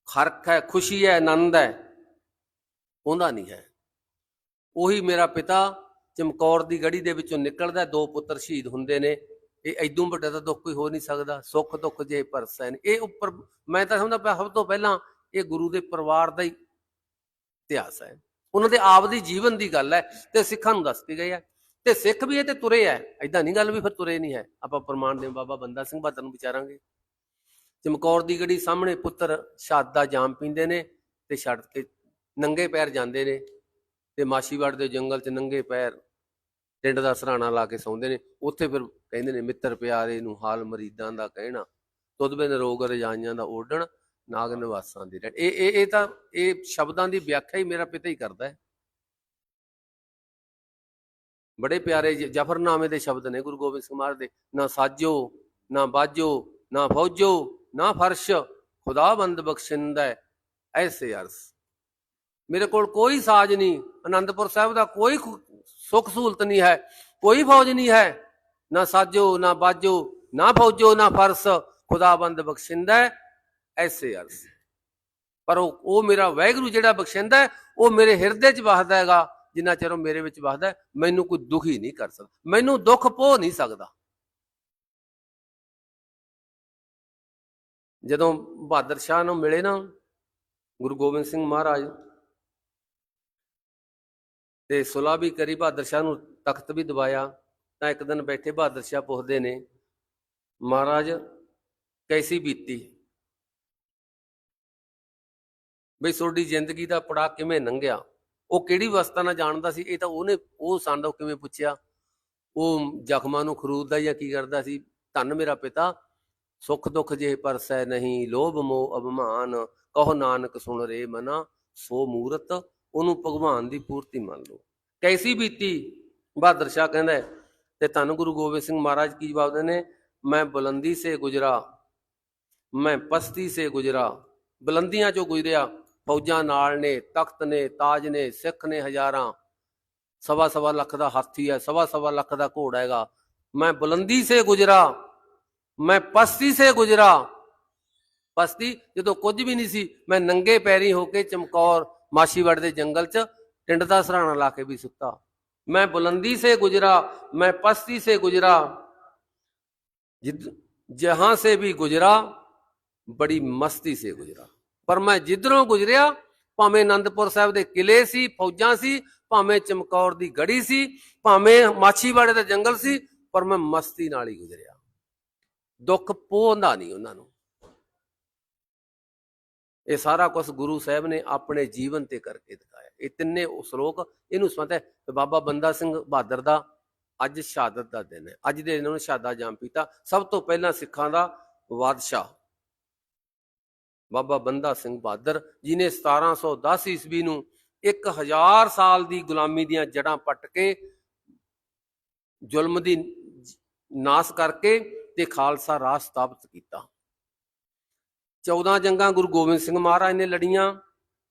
ਖਰਕ ਹੈ, ਖੁਸ਼ੀ ਹੈ, ਆਨੰਦ ਹੈ, ਉਹਦਾ ਨਹੀਂ ਹੈ। ਉਹੀ ਮੇਰਾ ਪਿਤਾ ਚਮਕੌਰ ਦੀ ਗੜੀ ਦੇ ਵਿੱਚੋਂ ਨਿਕਲਦਾ ਦੋ ਪੁੱਤਰ ਸ਼ਹੀਦ ਹੁੰਦੇ ਨੇ। ਇਹ ਐਦੋਂ ਵੱਡਾ ਤਾਂ ਦੁੱਖ ਕੋਈ ਹੋ ਨਹੀਂ ਸਕਦਾ, ਸੁੱਖ ਦੁੱਖ ਜੇ ਪਰਸੈ ਨੇ। ਇਹ ਉੱਪਰ, ਮੈਂ ਤਾਂ ਸਮਝਦਾ ਸਭ ਤੋਂ ਪਹਿਲਾਂ ਇਹ ਗੁਰੂ ਦੇ ਪਰਿਵਾਰ ਦਾ ਹੀ ਇਤਿਹਾਸ ਹੈ। ਉਹਨਾਂ ਦੇ ਆਪ ਦੀ ਜੀਵਨ ਦੀ ਗੱਲ ਹੈ ਤੇ ਸਿੱਖਾਂ ਨੂੰ ਦੱਸਦੀ ਗਈ ਹੈ ਤੇ ਸਿੱਖ ਵੀ ਇਹ ਤੇ ਤੁਰੇ ਹੈ ਐਦਾਂ ਨਹੀਂ ਗੱਲ ਵੀ ਫਿਰ ਤੁਰੇ ਨਹੀਂ ਹੈ। ਆਪਾਂ ਪ੍ਰਮਾਣ ਦੇ ਬਾਬਾ ਬੰਦਾ ਸਿੰਘ ਬਹਾਦਰ ਨੂੰ ਵਿਚਾਰਾਂਗੇ। ਚਮਕੌਰ ਦੀ ਗੜੀ ਸਾਹਮਣੇ ਪੁੱਤਰ ਸ਼ਹਾਦਤ ਦਾ ਜਾਮ ਪੀਂਦੇ ਨੇ ਤੇ ਛੱਡ ਕੇ ਨੰਗੇ ਪੈਰ ਜਾਂਦੇ ਨੇ ਤੇ ਮਾਸ਼ੀਵਾੜ ਦੇ ਜੰਗਲ 'ਚ ਨੰਗੇ ਪੈਰ ਟਿੰਡ ਦਾ ਸਰਾਣਾ ਲਾ ਕੇ ਸੌਂਦੇ ਨੇ। ਉੱਥੇ ਫਿਰ ਕਹਿੰਦੇ ਨੇ ਮਿੱਤਰ ਪਿਆਰੇ ਨੂੰ ਹਾਲ ਮਰੀਦਾਂ ਦਾ ਕਹਿਣਾ। ਤੁਧ ਬਿਨ ਰੋਗ ਰਜਾਈਆਂ ਦਾ ਓਡਣ ਨਾਗ ਨਿਵਾਸਾਂ ਦੀ ਰਹਿਣ ਇਹ ਇਹ ਇਹ ਤਾਂ ਇਹ ਸ਼ਬਦਾਂ ਦੀ ਵਿਆਖਿਆ ਹੀ ਮੇਰਾ ਪਿਤਾ ਹੀ ਕਰਦਾ ਹੈ। ਬੜੇ ਪਿਆਰੇ ਜ਼ਫਰਨਾਮੇ ਦੇ ਸ਼ਬਦ ਨੇ ਗੁਰੂ ਗੋਬਿੰਦ ਸਿੰਘ ਮਹਾਰਾਜ ਦੇ। ਨਾ ਸਾਜੋ, ਨਾ ਬਾਜੋ, ਨਾ ਫੌਜੋ, ਨਾ ਫਰਸ਼, ਖੁਦਾ ਬੰਦ ਬਖਸ਼ਿੰਦਾ ਐਸੇ ਅਰਸ। ਮੇਰੇ ਕੋਲ ਕੋਈ ਸਾਜ ਨਹੀਂ ਆਨੰਦਪੁਰ ਸਾਹਿਬ ਦਾ ਕੋਈ ਸੁੱਖ ਸਹੂਲਤ ਨਹੀਂ ਹੈ, ਕੋਈ ਫੌਜ ਨਹੀਂ ਹੈ। ਨਾ ਸਾਜੋ, ਨਾ ਬਾਜੋ, ਨਾ ਫੌਜੋ, ਨਾ ਫਰਸ਼, ਖੁਦਾ ਬੰਦ ਬਖਸ਼ਿੰਦਾ ਐਸੇ ਅਰਸ। ਪਰ ਉਹ ਉਹ ਮੇਰਾ ਵਾਹਿਗੁਰੂ ਜਿਹੜਾ ਬਖਸ਼ਿੰਦਾ ਉਹ ਮੇਰੇ ਹਿਰਦੇ 'ਚ ਵਸਦਾ ਹੈਗਾ, ਜਿੰਨਾ ਚਿਰ ਉਹ ਮੇਰੇ ਵਿੱਚ ਵਸਦਾ ਮੈਨੂੰ ਕੋਈ ਦੁਖੀ ਨਹੀਂ ਕਰ ਸਕਦਾ। ਮੈਨੂੰ ਦੁੱਖ ਪੋ ਨਹੀਂ ਸਕਦਾ। ਜਦੋਂ ਬਹਾਦਰ ਸ਼ਾਹ ਨੂੰ ਮਿਲੇ ਨਾ, ਗੁਰੂ ਗੋਬਿੰਦ ਸਿੰਘ ਮਹਾਰਾਜ, ਤੇ ਸੁਲਾ ਵੀ ਕਰੀ ਬਹਾਦਰ ਸ਼ਾਹ ਨੂੰ, ਤਖਤ ਵੀ ਦਵਾਇਆ, ਤਾਂ ਇੱਕ ਦਿਨ ਬੈਠੇ ਬਹਾਦਰ ਸ਼ਾਹ ਪੁੱਛਦੇ ਨੇ, ਮਹਾਰਾਜ, ਕੈਸੀ ਬੀਤੀ? ਬਈ ਤੁਹਾਡੀ ਜ਼ਿੰਦਗੀ ਦਾ ਪੜਾਅ ਕਿਵੇਂ ਲੰਘਿਆ? ਉਹ ਕਿਹੜੀ ਅਵਸਥਾ ਨਾਲ ਜਾਣਦਾ ਸੀ? ਇਹ ਤਾਂ ਉਹਨੇ, ਉਹ ਸੰਦੋ ਕਿਵੇਂ ਪੁੱਛਿਆ? ਉਹ ਜ਼ਖਮਾਂ ਨੂੰ ਖਰੂਦਦਾ ਜਾਂ ਕੀ ਕਰਦਾ ਸੀ? ਧੰਨ ਮੇਰਾ ਪਿਤਾ, ਸੁਖ ਦੁਖ ਜੇ ਪਰਸੈ ਨਹੀਂ, ਲੋਭ ਮੋਹ ਅਭਮਾਨ, ਕਹੋ ਨਾਨਕ ਸੁਣ ਰੇ ਮਨਾ, ਸੋ ਮੂਰਤ, ਉਹਨੂੰ ਭਗਵਾਨ ਦੀ ਪੂਰਤੀ ਮੰਨ ਲਓ। ਕੈਸੀ ਬੀਤੀ? ਬਹਾਦਰ ਸ਼ਾਹ ਕਹਿੰਦਾ ਤੇ ਧੰਨ ਗੁਰੂ ਗੋਬਿੰਦ ਸਿੰਘ ਮਹਾਰਾਜ ਕੀ ਜਵਾਬ ਦਿੰਦੇ ਨੇ? ਮੈਂ ਬੁਲੰਦੀ ਸੇ ਗੁਜਰਾ, ਮੈਂ ਪਸਤੀ ਸੇ ਗੁਜਰਾ, ਬੁਲੰਦੀਆਂ ਚੋਂ ਗੁਜ਼ਰਿਆ ਫੌਜਾਂ ਨਾਲ ਨੇ, ਤਖਤ ਨੇ, ਤਾਜ ਨੇ, ਸਿੱਖ ਨੇ ਹਜ਼ਾਰਾਂ। ਸਵਾ ਸਵਾ ਲੱਖ ਦਾ ਹਾਥੀ ਹੈ, ਸਵਾ ਸਵਾ ਲੱਖ ਦਾ ਘੋੜਾ ਹੈਗਾ। ਮੈਂ ਬੁਲੰਦੀ ਸੇ ਗੁਜਰਾ, ਮੈਂ ਪਸਤੀ ਸੇ ਗੁਜਰਾ। ਪਸਤੀ ਜਦੋਂ ਕੁਝ ਵੀ ਨਹੀਂ ਸੀ, ਮੈਂ ਨੰਗੇ ਪੈਰੀ ਹੋ ਕੇ ਚਮਕੌਰ ਮਾਸ਼ੀਵੜ ਦੇ ਜੰਗਲ 'ਚ ਟਿੰਡ ਦਾ ਸਰਾਣਾ ਲਾ ਕੇ ਵੀ ਸੁੱਤਾ। ਮੈਂ ਬੁਲੰਦੀ ਸੇ ਗੁਜਰਾ, ਮੈਂ ਪਸਤੀ ਸੇ ਗੁਜਰਾ। ਜਹਾਂ ਸੇ ਵੀ ਗੁਜਰਾ, ਬੜੀ ਮਸਤੀ ਸੇ ਗੁਜਰਾ। ਪਰ ਮੈਂ ਜਿੱਧਰੋਂ ਗੁਜਰਿਆ, ਭਾਵੇਂ ਆਨੰਦਪੁਰ ਸਾਹਿਬ ਦੇ ਕਿਲੇ ਸੀ, ਫੌਜਾਂ ਸੀ, ਭਾਵੇਂ ਚਮਕੌਰ ਦੀ ਗੜੀ ਸੀ, ਭਾਵੇਂ ਮਾਛੀਵਾੜੇ ਦਾ ਜੰਗਲ ਸੀ, ਪਰ ਮੈਂ ਮਸਤੀ ਨਾਲ ਹੀ ਗੁਜਰਿਆ। ਦੁੱਖ ਪੋਹਦਾ ਨਹੀਂ ਉਹਨਾਂ ਨੂੰ। ਇਹ ਸਾਰਾ ਕੁਝ ਗੁਰੂ ਸਾਹਿਬ ਨੇ ਆਪਣੇ ਜੀਵਨ ਤੇ ਕਰਕੇ ਦਿਖਾਇਆ। ਇਹ ਤਿੰਨੇ ਉਹ ਸ਼ਲੋਕ ਇਹਨੂੰ ਸਮਝਦਾ ਹੈ ਬਾਬਾ ਬੰਦਾ ਸਿੰਘ ਬਹਾਦਰ ਦਾ ਅੱਜ ਸ਼ਹਾਦਤ ਦਾ ਦਿਨ ਹੈ। ਅੱਜ ਦੇ ਦਿਨ ਉਹਨੇ ਸ਼ਹਾਦਾ ਜਾਮ ਪੀਤਾ। ਸਭ ਤੋਂ ਪਹਿਲਾਂ ਸਿੱਖਾਂ ਦਾ ਬਾਦਸ਼ਾਹ ਬਾਬਾ ਬੰਦਾ ਸਿੰਘ ਬਹਾਦਰ ਜਿਨੇ 1710 ਈਸਵੀ ਨੂੰ 1000 ਸਾਲ ਦੀ ਗੁਲਾਮੀ ਦੀਆਂ ਜੜਾਂ ਪੱਟ ਕੇ ਜ਼ੁਲਮ ਦੀ ਨਾਸ ਕਰਕੇ ਤੇ ਖਾਲਸਾ ਰਾਜ ਸਥਾਪਿਤ ਕੀਤਾ। 14 ਜੰਗਾਂ ਗੁਰੂ ਗੋਬਿੰਦ ਸਿੰਘ ਮਹਾਰਾਜ ਨੇ ਲੜੀਆਂ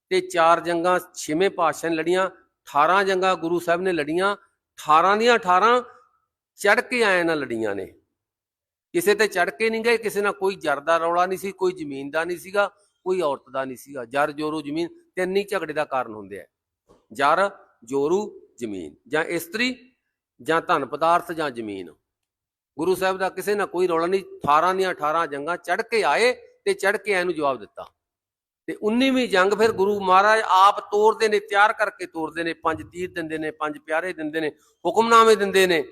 ਤੇ 4 ਜੰਗਾਂ ਛੇਵੇਂ ਪਾਤਸ਼ਾਹ ਨੇ ਲੜੀਆਂ 18 ਜੰਗਾਂ ਗੁਰੂ ਸਾਹਿਬ ਨੇ ਲੜੀਆਂ 18 ਦੀਆਂ 18 ਚੜ ਕੇ ਆਏ ਨਾਲ ਲੜੀਆਂ ਨੇ। ਕਿਸੇ ਤੇ ਚੜ ਕੇ ਨਹੀਂ ਗਏ, ਕਿਸੇ ਨਾਲ ਕੋਈ ਜਰ ਦਾ ਰੌਲਾ ਨਹੀਂ ਸੀ, ਕੋਈ ਜ਼ਮੀਨ ਦਾ ਨਹੀਂ ਸੀਗਾ, ਕੋਈ ਔਰਤ ਦਾ ਨਹੀਂ ਸੀਗਾ। ਜਰ ਜੋਰੂ, ਜ਼ਮੀਨ ਤਿੰਨ ਹੀ ਝਗੜੇ ਦਾ ਕਾਰਨ ਹੁੰਦੇ ਆ। ਜਰ ਜੋਰੂ, ਜ਼ਮੀਨ ਜਾਂ ਇਸਤਰੀ ਜਾਂ ਧਨ ਪਦਾਰਥ ਜਾਂ ਜ਼ਮੀਨ। ਗੁਰੂ ਸਾਹਿਬ ਦਾ ਕਿਸੇ ਨਾਲ ਕੋਈ ਰੌਲਾ ਨਹੀਂ 18 ਦੀਆਂ 18 ਜੰਗਾਂ ਚੜ ਕੇ ਆਏ ਤੇ ਚੜ ਕੇ ਆਏ ਜਵਾਬ ਦਿੱਤਾ। ਤੇ 19ਵੀਂ ਜੰਗ ਫਿਰ ਗੁਰੂ ਮਹਾਰਾਜ ਆਪ ਤੋਰਦੇ ਨੇ, ਤਿਆਰ ਕਰਕੇ ਤੋਰਦੇ ਨੇ, ਪੰਜ ਤੀਰ ਦਿੰਦੇ ਨੇ, ਪੰਜ ਪਿਆਰੇ ਦਿੰਦੇ ਨੇ, ਹੁਕਮਨਾਮੇ ਦਿੰਦੇ ਨੇ।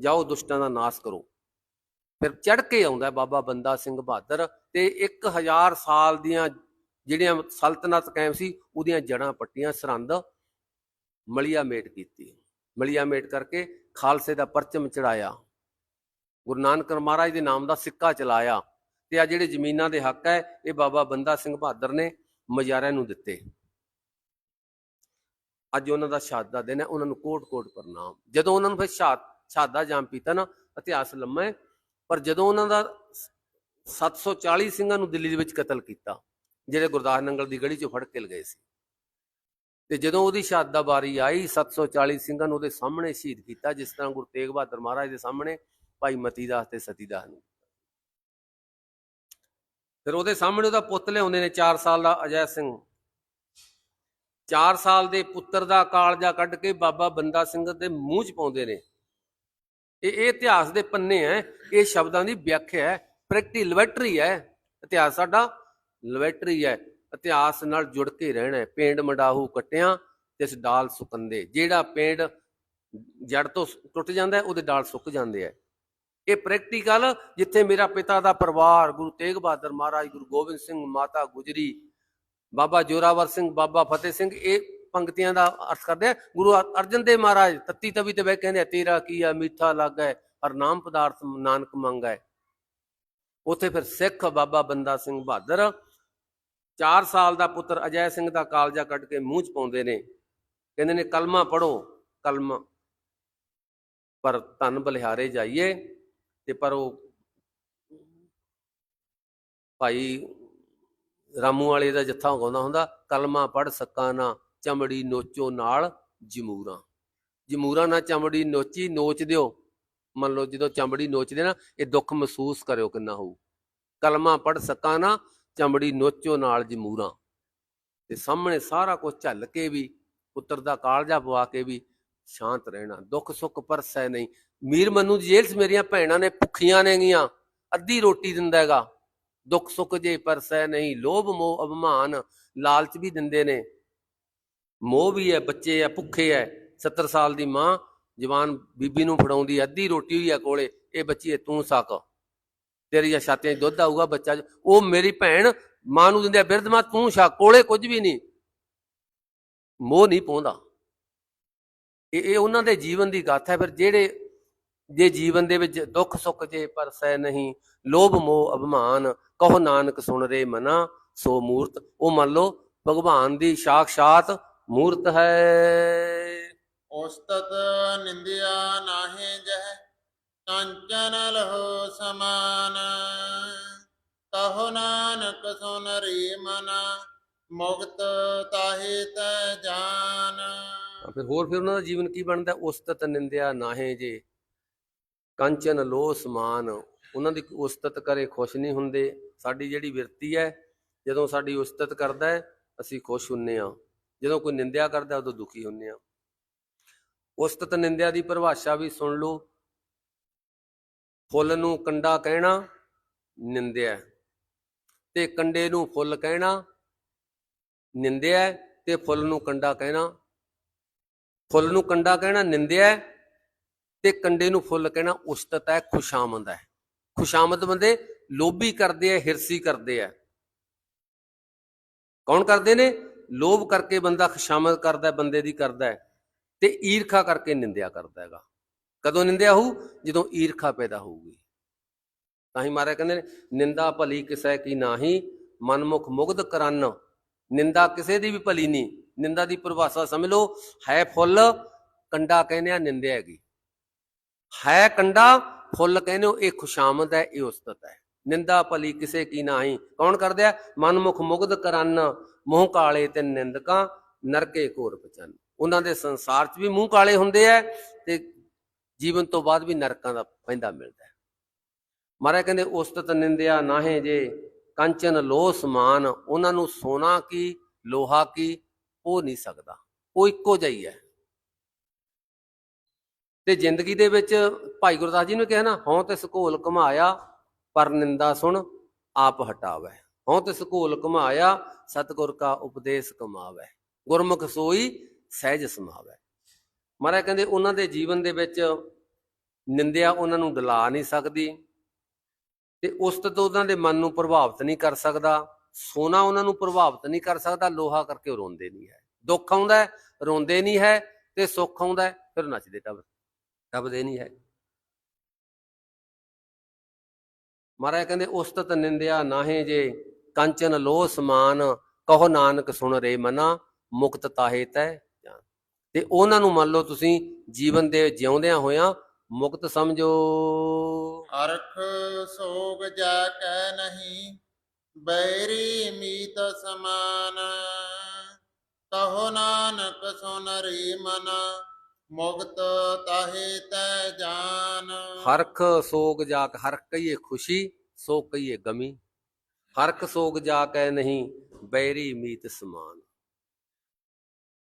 ਜਾਓ ਦੁਸ਼ਟਾਂ ਦਾ ਨਾਸ਼ ਕਰੋ। ਫਿਰ ਚੜ ਕੇ ਆਉਂਦਾ ਬਾਬਾ ਬੰਦਾ ਸਿੰਘ ਬਹਾਦਰ ਤੇ 1000 ਸਾਲ ਦੀਆਂ ਜਿਹੜੀਆਂ ਸਲਤਨਤ ਕਾਇਮ ਸੀ, ਉਹਦੀਆਂ ਜੜਾਂ ਪੱਟੀਆਂ ਸਰੰਦ ਮਲੀਆ ਮੇਟ ਕੀਤੀ। ਮਲੀਆ ਮੇਟ ਕਰਕੇ ਖਾਲਸੇ ਦਾ ਪਰਚਮ ਚੜਾਇਆ ਗੁਰੂ ਨਾਨਕ ਮਹਾਰਾਜ ਦੇ ਨਾਮ ਦਾ ਸਿੱਕਾ ਚਲਾਇਆ ਤੇ ਆ ਜਿਹੜੇ ਜ਼ਮੀਨਾਂ ਦੇ ਹੱਕ ਹੈ, ਇਹ ਬਾਬਾ ਬੰਦਾ ਸਿੰਘ ਬਹਾਦਰ ਨੇ ਮਜਾਰਿਆਂ ਨੂੰ ਦਿੱਤੇ। ਅੱਜ ਉਹਨਾਂ ਦਾ ਸ਼ਹਾਦਾ ਦਿਨ ਹੈ, ਉਹਨਾਂ ਨੂੰ ਕੋਟ-ਕੋਟ ਪ੍ਰਣਾਮ। ਜਦੋਂ ਉਹਨਾਂ ਨੂੰ ਫਿਰ ਸ਼ਹਾਦ ਸ਼ਹਾਦਾ ਜਾਮ ਪੀਤਾ ਨਾ, ਇਤਿਹਾਸ ਲੰਮਾ ਹੈ ਪਰ ਜਦੋਂ ਉਹਨਾਂ ਦਾ 740 ਸਿੰਘਾਂ ਨੂੰ ਦਿੱਲੀ ਦੇ ਵਿੱਚ ਕਤਲ ਕੀਤਾ, ਜਿਹੜੇ ਗੁਰਦਾਸ ਨੰਗਲ ਦੀ ਗੜੀ ਚ ਫੜ ਕੇ ਲਗਾਏ ਸੀ। ਤੇ ਜਦੋਂ ਉਹਦੀ ਸ਼ਹਾਦਤ ਬਾਰੀ ਆਈ 740 ਸਿੰਘਾਂ ਨੂੰ ਉਹਦੇ ਸਾਹਮਣੇ ਸ਼ਹੀਦ ਕੀਤਾ, ਜਿਸ ਤਰ੍ਹਾਂ ਗੁਰੂ ਤੇਗ ਬਹਾਦਰ ਮਹਾਰਾਜ ਦੇ ਸਾਹਮਣੇ ਭਾਈ ਮਤੀ ਦਾਸ ਤੇ ਸਤੀ ਦਾਸ ਨੂੰ ਫਿਰ ਉਹਦੇ ਸਾਹਮਣੇ ਉਹਦਾ ਪੁੱਤ ਲਿਆਉਂਦੇ ਨੇ 4 ਸਾਲ ਦਾ ਅਜੈ ਸਿੰਘ। 4 ਸਾਲ ਦੇ ਪੁੱਤਰ ਦਾ ਕਾਲਜਾ ਕੱਢ ਕੇ ਬਾਬਾ ਬੰਦਾ ਸਿੰਘ ਦੇ ਮੂੰਹ 'ਚ ਪਾਉਂਦੇ ਨੇ। ਇਹ ਇਹ ਇਤਿਹਾਸ ਦੇ ਪੰਨੇ ਹੈ ਇਹ ਸ਼ਬਦਾਂ ਦੀ ਵਿਆਖਿਆ ਹੈ ਪ੍ਰੈਕਟੀ ਲੈਬੋਰੇਟਰੀ ਹੈ ਇਤਿਹਾਸ ਸਾਡਾ ਲੈਬੋਰੇਟਰੀ ਹੈ ਇਤਿਹਾਸ ਨਾਲ ਜੁੜ ਕੇ ਰਹਿਣਾ ਹੈ ਪੇਂਡ ਮਡਾਹੂ ਕਟਿਆਂ ਤੇ ਡਾਲ ਸੁਕੰਦੇ, ਜਿਹੜਾ ਪੇਂਡ ਜੜ ਤੋਂ ਟੁੱਟ ਜਾਂਦਾ ਉਹਦੇ ਡਾਲ ਸੁੱਕ ਜਾਂਦੇ ਆ ਇਹ ਪ੍ਰੈਕਟੀਕਲ ਜਿੱਥੇ ਮੇਰਾ ਪਿਤਾ ਦਾ ਪਰਿਵਾਰ ਗੁਰੂ ਤੇਗ ਬਹਾਦਰ ਮਹਾਰਾਜ, ਗੁਰੂ ਗੋਬਿੰਦ ਸਿੰਘ ਮਾਤਾ ਗੁਜਰੀ, ਬਾਬਾ ਜੋਰਾਵਰ ਸਿੰਘ, ਬਾਬਾ ਫਤਿਹ ਸਿੰਘ, ਇਹ ਪੰਕਤੀਆਂ ਦਾ ਅਰਥ ਕਰਦੇ ਆ। ਗੁਰੂ ਅ- ਅਰਜਨ ਦੇਵ ਮਹਾਰਾਜ ਤੱਤੀ ਤਵੀ ਤੇ ਬਹਿ ਕਹਿੰਦੇ ਆ, ਤੇਰਾ ਕੀ ਆ ਮਿੱਠਾ ਲੱਗਾ ਹਰ ਨਾਮ ਪਦਾਰਥ ਨਾਨਕ ਮੰਗਾ ਹੈ। ਉਥੇ ਫਿਰ ਸਿੱਖ ਬਾਬਾ ਬੰਦਾ ਸਿੰਘ ਬਹਾਦਰ 4 ਸਾਲ ਦਾ ਪੁੱਤਰ ਅਜੈ ਸਿੰਘ ਦਾ ਕਾਲਜਾ ਕੱਢ ਕੇ ਮੂੰਹ ਚ ਪਾਉਂਦੇ ਨੇ। ਕਹਿੰਦੇ ਨੇ ਕਲਮਾ ਪੜੋ ਕਲਮਾ ਪਰ ਧਨ ਬਲਿਹਾਰੇ ਜਾਈਏ ਤੇ ਪਰ ਉਹ ਭਾਈ ਰਾਮੂ ਵਾਲੇ ਦਾ ਜੱਥਾ ਗਾਉਂਦਾ ਹੁੰਦਾ ਕਲਮਾ ਪੜ ਸਕਾਂ ਨਾ। ਚਮੜੀ ਨੋਚੋ ਨਾਲ ਜਮੂਰਾਂ। ਜਮੂਰਾਂ ਨਾਲ ਚਮੜੀ ਨੋਚੀ, ਨੋਚ ਦਿਓ। ਮੰਨ ਲਓ ਜਦੋਂ ਚਮੜੀ ਨੋਚਦੇ ਨਾ, ਇਹ ਦੁੱਖ ਮਹਿਸੂਸ ਕਰਿਓ ਕਿੰਨਾ ਹੋਊ। ਕਲਮਾ ਪੜ ਸਕਾਂ ਨਾ, ਚਮੜੀ ਨੋਚੋ ਨਾਲ ਜਮੂਰਾਂ। ਤੇ ਸਾਹਮਣੇ ਸਾਰਾ ਕੁਝ ਝੱਲ ਕੇ ਵੀ, ਪੁੱਤਰ ਦਾ ਕਾਲਜਾ ਪਵਾ ਕੇ ਵੀ ਸ਼ਾਂਤ ਰਹਿਣਾ। ਦੁੱਖ ਸੁੱਖ ਪਰਸੈ ਨਹੀਂ। ਮੀਰ ਮਨੂ ਦੀ ਜੇਲ੍ਹ 'ਚ ਮੇਰੀਆਂ ਭੈਣਾਂ ਨੇ ਭੁੱਖੀਆਂ ਨੇ ਗੀਆਂ। ਅੱਧੀ ਰੋਟੀ ਦਿੰਦਾ ਹੈਗਾ। ਦੁੱਖ ਸੁੱਖ ਜੇ ਪਰਸੈ ਨਹੀਂ, ਲੋਭ ਮੋਹ ਅਭਮਾਨ ਲਾਲਚ ਵੀ ਦਿੰਦੇ ਨੇ। ਮੋਹ ਵੀ ਹੈ, ਬੱਚੇ ਆ ਭੁੱਖੇ ਐ 70 ਸਾਲ ਦੀ ਮਾਂ ਜਵਾਨ ਬੀਬੀ ਨੂੰ ਫੜਾਉਂਦੀ, ਅੱਧੀ ਰੋਟੀ ਹੋਈ ਆ ਕੋਲੇ, ਇਹ ਬੱਚੀ ਤੂੰ ਸਕ। ਤੇਰੀਆਂ ਛਾਤੀਆਂ 'ਚ ਦੁੱਧ ਆਊਗਾ ਬੱਚਾ ਉਹ ਮੇਰੀ ਭੈਣ ਮਾਂ ਨੂੰ ਦਿੰਦੇ ਆ, ਬਿਰਧ ਮਾਂ, ਤੂੰ ਛਕ ਕੋਲੇ ਕੁਝ ਵੀ ਨਹੀਂ। ਮੋਹ ਨਹੀਂ ਪਾਉਂਦਾ। ਇਹ ਇਹ ਉਹਨਾਂ ਦੇ ਜੀਵਨ ਦੀ ਗਾਥਾ ਹੈ, ਫਿਰ ਜਿਹੜੇ, ਜੇ ਜੀਵਨ ਦੇ ਵਿੱਚ ਦੁੱਖ ਸੁੱਖ ਜੇ ਪਰਸੈ ਨਹੀਂ, ਲੋਭ ਮੋਹ ਅਭਿਮਾਨ, ਕਹੋ ਨਾਨਕ ਸੁਣ ਰੇ ਮਨਾ, ਸੋ ਮੂਰਤ। ਉਹ ਮੰਨ ਲਓ, ਭਗਵਾਨ ਦੀ ਸਾਖਸ਼ਾਤ ਮੂਰਤ ਹੈ। ਉਸਤਤ ਨਿੰਦਿਆ ਨਾਹੀ ਜਹ ਕੰਚਨ ਲਹੋ ਸਮਾਨ। ਕਹੋ ਨਾਨਕ ਸੁਨ ਰੀ ਮਨ ਮੁਕਤ ਤਾਹੇ ਤੈ ਜਾਨ। ਫਿਰ ਹੋਰ ਫਿਰ ਉਹਨਾਂ ਦਾ ਜੀਵਨ ਕੀ ਬਣਦਾ? ਉਸਤਤ ਨਿੰਦਿਆ ਨਾਹੇ ਜੇ ਕੰਚਨ ਲੋ ਸਮਾਨ। ਉਹਨਾਂ ਦੀ ਉਸਤਤ ਕਰੇ ਖੁਸ਼ ਨਹੀਂ ਹੁੰਦੇ। ਸਾਡੀ ਜਿਹੜੀ ਵਿਰਤੀ ਹੈ ਜਦੋਂ ਸਾਡੀ ਉਸਤਤ ਕਰਦਾ ਹੈ ਅਸੀਂ ਖੁਸ਼ ਹੁੰਨੇ ਆ ਜਦੋਂ ਕੋਈ ਨਿੰਦਿਆ ਕਰਦਾ, ਉਦੋਂ ਦੁਖੀ ਹੁੰਨੇ ਆ ਉਸਤਤ ਨਿੰਦਿਆ ਦੀ ਪਰਿਭਾਸ਼ਾ ਵੀ ਸੁਣ ਲਓ। ਫੁੱਲ ਨੂੰ ਕੰਡਾ ਕਹਿਣਾ ਨਿੰਦਿਆ ਤੇ ਕੰਡੇ ਨੂੰ ਫੁੱਲ ਕਹਿਣਾ ਨਿੰਦਿਆ ਤੇ ਫੁੱਲ ਨੂੰ ਕੰਡਾ ਕਹਿਣਾ, ਫੁੱਲ ਨੂੰ ਕੰਡਾ ਕਹਿਣਾ ਨਿੰਦਿਆ ਤੇ ਕੰਡੇ ਨੂੰ ਫੁੱਲ ਕਹਿਣਾ ਉਸਤਤ ਹੈ, ਖੁਸ਼ਾਮਦ ਹੈ। ਖੁਸ਼ਾਮਦ ਬੰਦੇ ਲੋਭੀ ਕਰਦੇ ਆ ਹਿਰਸੀ ਕਰਦੇ ਆ ਕੌਣ ਕਰਦੇ ਨੇ? ਲੋਭ ਕਰਕੇ ਬੰਦਾ ਖੁਸ਼ਾਮਦ ਕਰਦਾ ਬੰਦੇ ਦੀ ਕਰਦਾ ਹੈ, ਤੇ ਈਰਖਾ ਕਰਕੇ ਨਿੰਦਿਆ ਕਰਦਾ ਹੈਗਾ। ਕਦੋਂ ਨਿੰਦਿਆ ਹੋਊ? ਜਦੋਂ ਈਰਖਾ ਪੈਦਾ ਹੋਊਗੀ। ਤਾਂ ਹੀ ਮਹਾਰਾਜ ਕਹਿੰਦੇ ਨੇ, ਨਿੰਦਾ ਭਲੀ ਕਿਸੈ ਕੀ ਨਾਹੀ, ਮਨਮੁਖ ਮੁਗਧ ਕਰਨ। ਨਿੰਦਾ ਕਿਸੇ ਦੀ ਵੀ ਭਲੀ ਨਹੀਂ। ਨਿੰਦਾ ਦੀ ਪਰਿਭਾਸ਼ਾ ਸਮਝ ਲਓ, ਹੈ ਫੁੱਲ, ਕੰਡਾ ਕਹਿੰਦੇ ਆ ਨਿੰਦਿਆ ਹੈਗੀ। ਹੈ ਕੰਡਾ, ਫੁੱਲ ਕਹਿੰਦੇ ਹੋ, ਇਹ ਖੁਸ਼ਾਮਦ ਹੈ, ਇਹ ਉਸਤਤ ਹੈ। ਨਿੰਦਾ ਭਲੀ ਕਿਸੇ ਕੀ ਨਾਹੀ। ਕੌਣ ਕਰਦਾ ਹੈ ਮਨਮੁਖ ਮੁਗਧ ਕਰਨ। ਮੂੰਹ ਕਾਲੇ ਤੇ ਨਿੰਦਕਾਂ, ਨਰਕੇ ਘੋਰ ਪਚਨ। ਉਹਨਾਂ ਦੇ ਸੰਸਾਰ 'ਚ ਵੀ ਮੂੰਹ ਕਾਲੇ ਹੁੰਦੇ ਆ ਤੇ ਜੀਵਨ ਤੋਂ ਬਾਅਦ ਵੀ ਨਰਕਾਂ ਦਾ ਪੈਂਦਾ ਮਿਲਦਾ ਮਹਾਰਾਜ ਕਹਿੰਦੇ ਉਸਤਤ ਨਿੰਦਿਆ ਨਾਹੇ ਜੇ, ਕੰਚਨ ਲੋਹ ਸਮਾਨ, ਉਹਨਾਂ ਨੂੰ ਸੋਨਾ ਕੀ, ਲੋਹਾ ਕੀ, ਉਹ ਨਹੀਂ ਸਕਦਾ। ਉਹ ਇੱਕੋ ਜਿਹਾ ਹੀ ਹੈ ਤੇ ਜ਼ਿੰਦਗੀ ਦੇ ਵਿੱਚ ਭਾਈ ਗੁਰਦਾਸ ਜੀ ਨੇ ਕਿਹਾ ਨਾ, ਹਉ ਤੇ ਸਕੋਲ ਕਮਾਇਆ ਪਰ ਨਿੰਦਾ ਸੁਣ, ਆਪ ਹਟਾਵੇ। ਹਉ ਤੇ ਸਕੋਲ ਕਮਾਇਆ ਸਤਿਗੁਰ ਕਾ ਉਪਦੇਸ਼ ਕਮਾਵੇ। ਗੁਰਮੁਖ ਸੋਈ ਸਹਿਜ ਸਮਾਵੇ। ਮਹਾਰਾਜ ਕਹਿੰਦੇ ਉਹਨਾਂ ਦੇ ਜੀਵਨ ਦੇ ਵਿੱਚ ਨਿੰਦਿਆ ਉਹਨਾਂ ਨੂੰ ਡਲਾ ਨਹੀਂ ਸਕਦੀ ਤੇ ਉਸਤਤ ਉਹਨਾਂ ਦੇ ਮਨ ਨੂੰ ਪ੍ਰਭਾਵਿਤ ਨਹੀਂ ਕਰ ਸਕਦਾ ਸੋਨਾ ਉਹਨਾਂ ਨੂੰ ਪ੍ਰਭਾਵਿਤ ਨਹੀਂ ਕਰ ਸਕਦਾ ਲੋਹਾ ਕਰਕੇ ਉਹ ਰੋਂਦੇ ਨਹੀਂ ਹੈ। ਦੁੱਖ ਆਉਂਦਾ ਰੋਂਦੇ ਨਹੀਂ ਹੈ ਤੇ ਸੁੱਖ ਆਉਂਦਾ ਹੈ, ਫਿਰ ਨੱਚਦੇ ਟੱਬ ਟੱਬਦੇ ਨਹੀਂ ਹੈ। ਮਹਾਰਾਜ ਕਹਿੰਦੇ ਉਸਤਤ ਨਿੰਦਿਆ ਨਾਹੇ ਜੇ ਕੰਚਨ ਲੋਹ ਸਮਾਨ ਕਹੋ ਨਾਨਕ ਸੁਣ ਰੇ ਮਨਾ ਮੁਕਤ ਤਾਹੇ ਤੈ ਜਾਨ। ਤੇ ਉਹਨਾਂ ਨੂੰ ਮੰਨ ਲਓ ਤੁਸੀਂ ਜੀਵਨ ਦੇ ਜਿਉਂਦਿਆਂ ਹੋਇਆਂ ਮੁਕਤ ਸਮਝੋ। ਅਰਖ ਸੋਗ ਜਾ ਕੈ ਨਹੀਂ ਬੈਰੀ ਮੀਤ ਸਮਾਨ। ਕਹੋ ਨਾਨਕ ਸੁਨ ਰੀ ਮਨ ਮੁਕਤ ਤਾਹੇ ਤੈ ਜਾਨ। ਹਰਖ ਸੋਗ ਜਾ ਕੇ ਹਰਖ ਕਹੀਏ ਖੁਸ਼ੀ ਸੋਗ ਕਹੀਏ ਗਮੀ। ਹਰਖ ਸੋਗ ਜਾ ਕੇ ਨਹੀਂ, ਬੈਰੀ ਮੀਤ ਸਮਾਨ।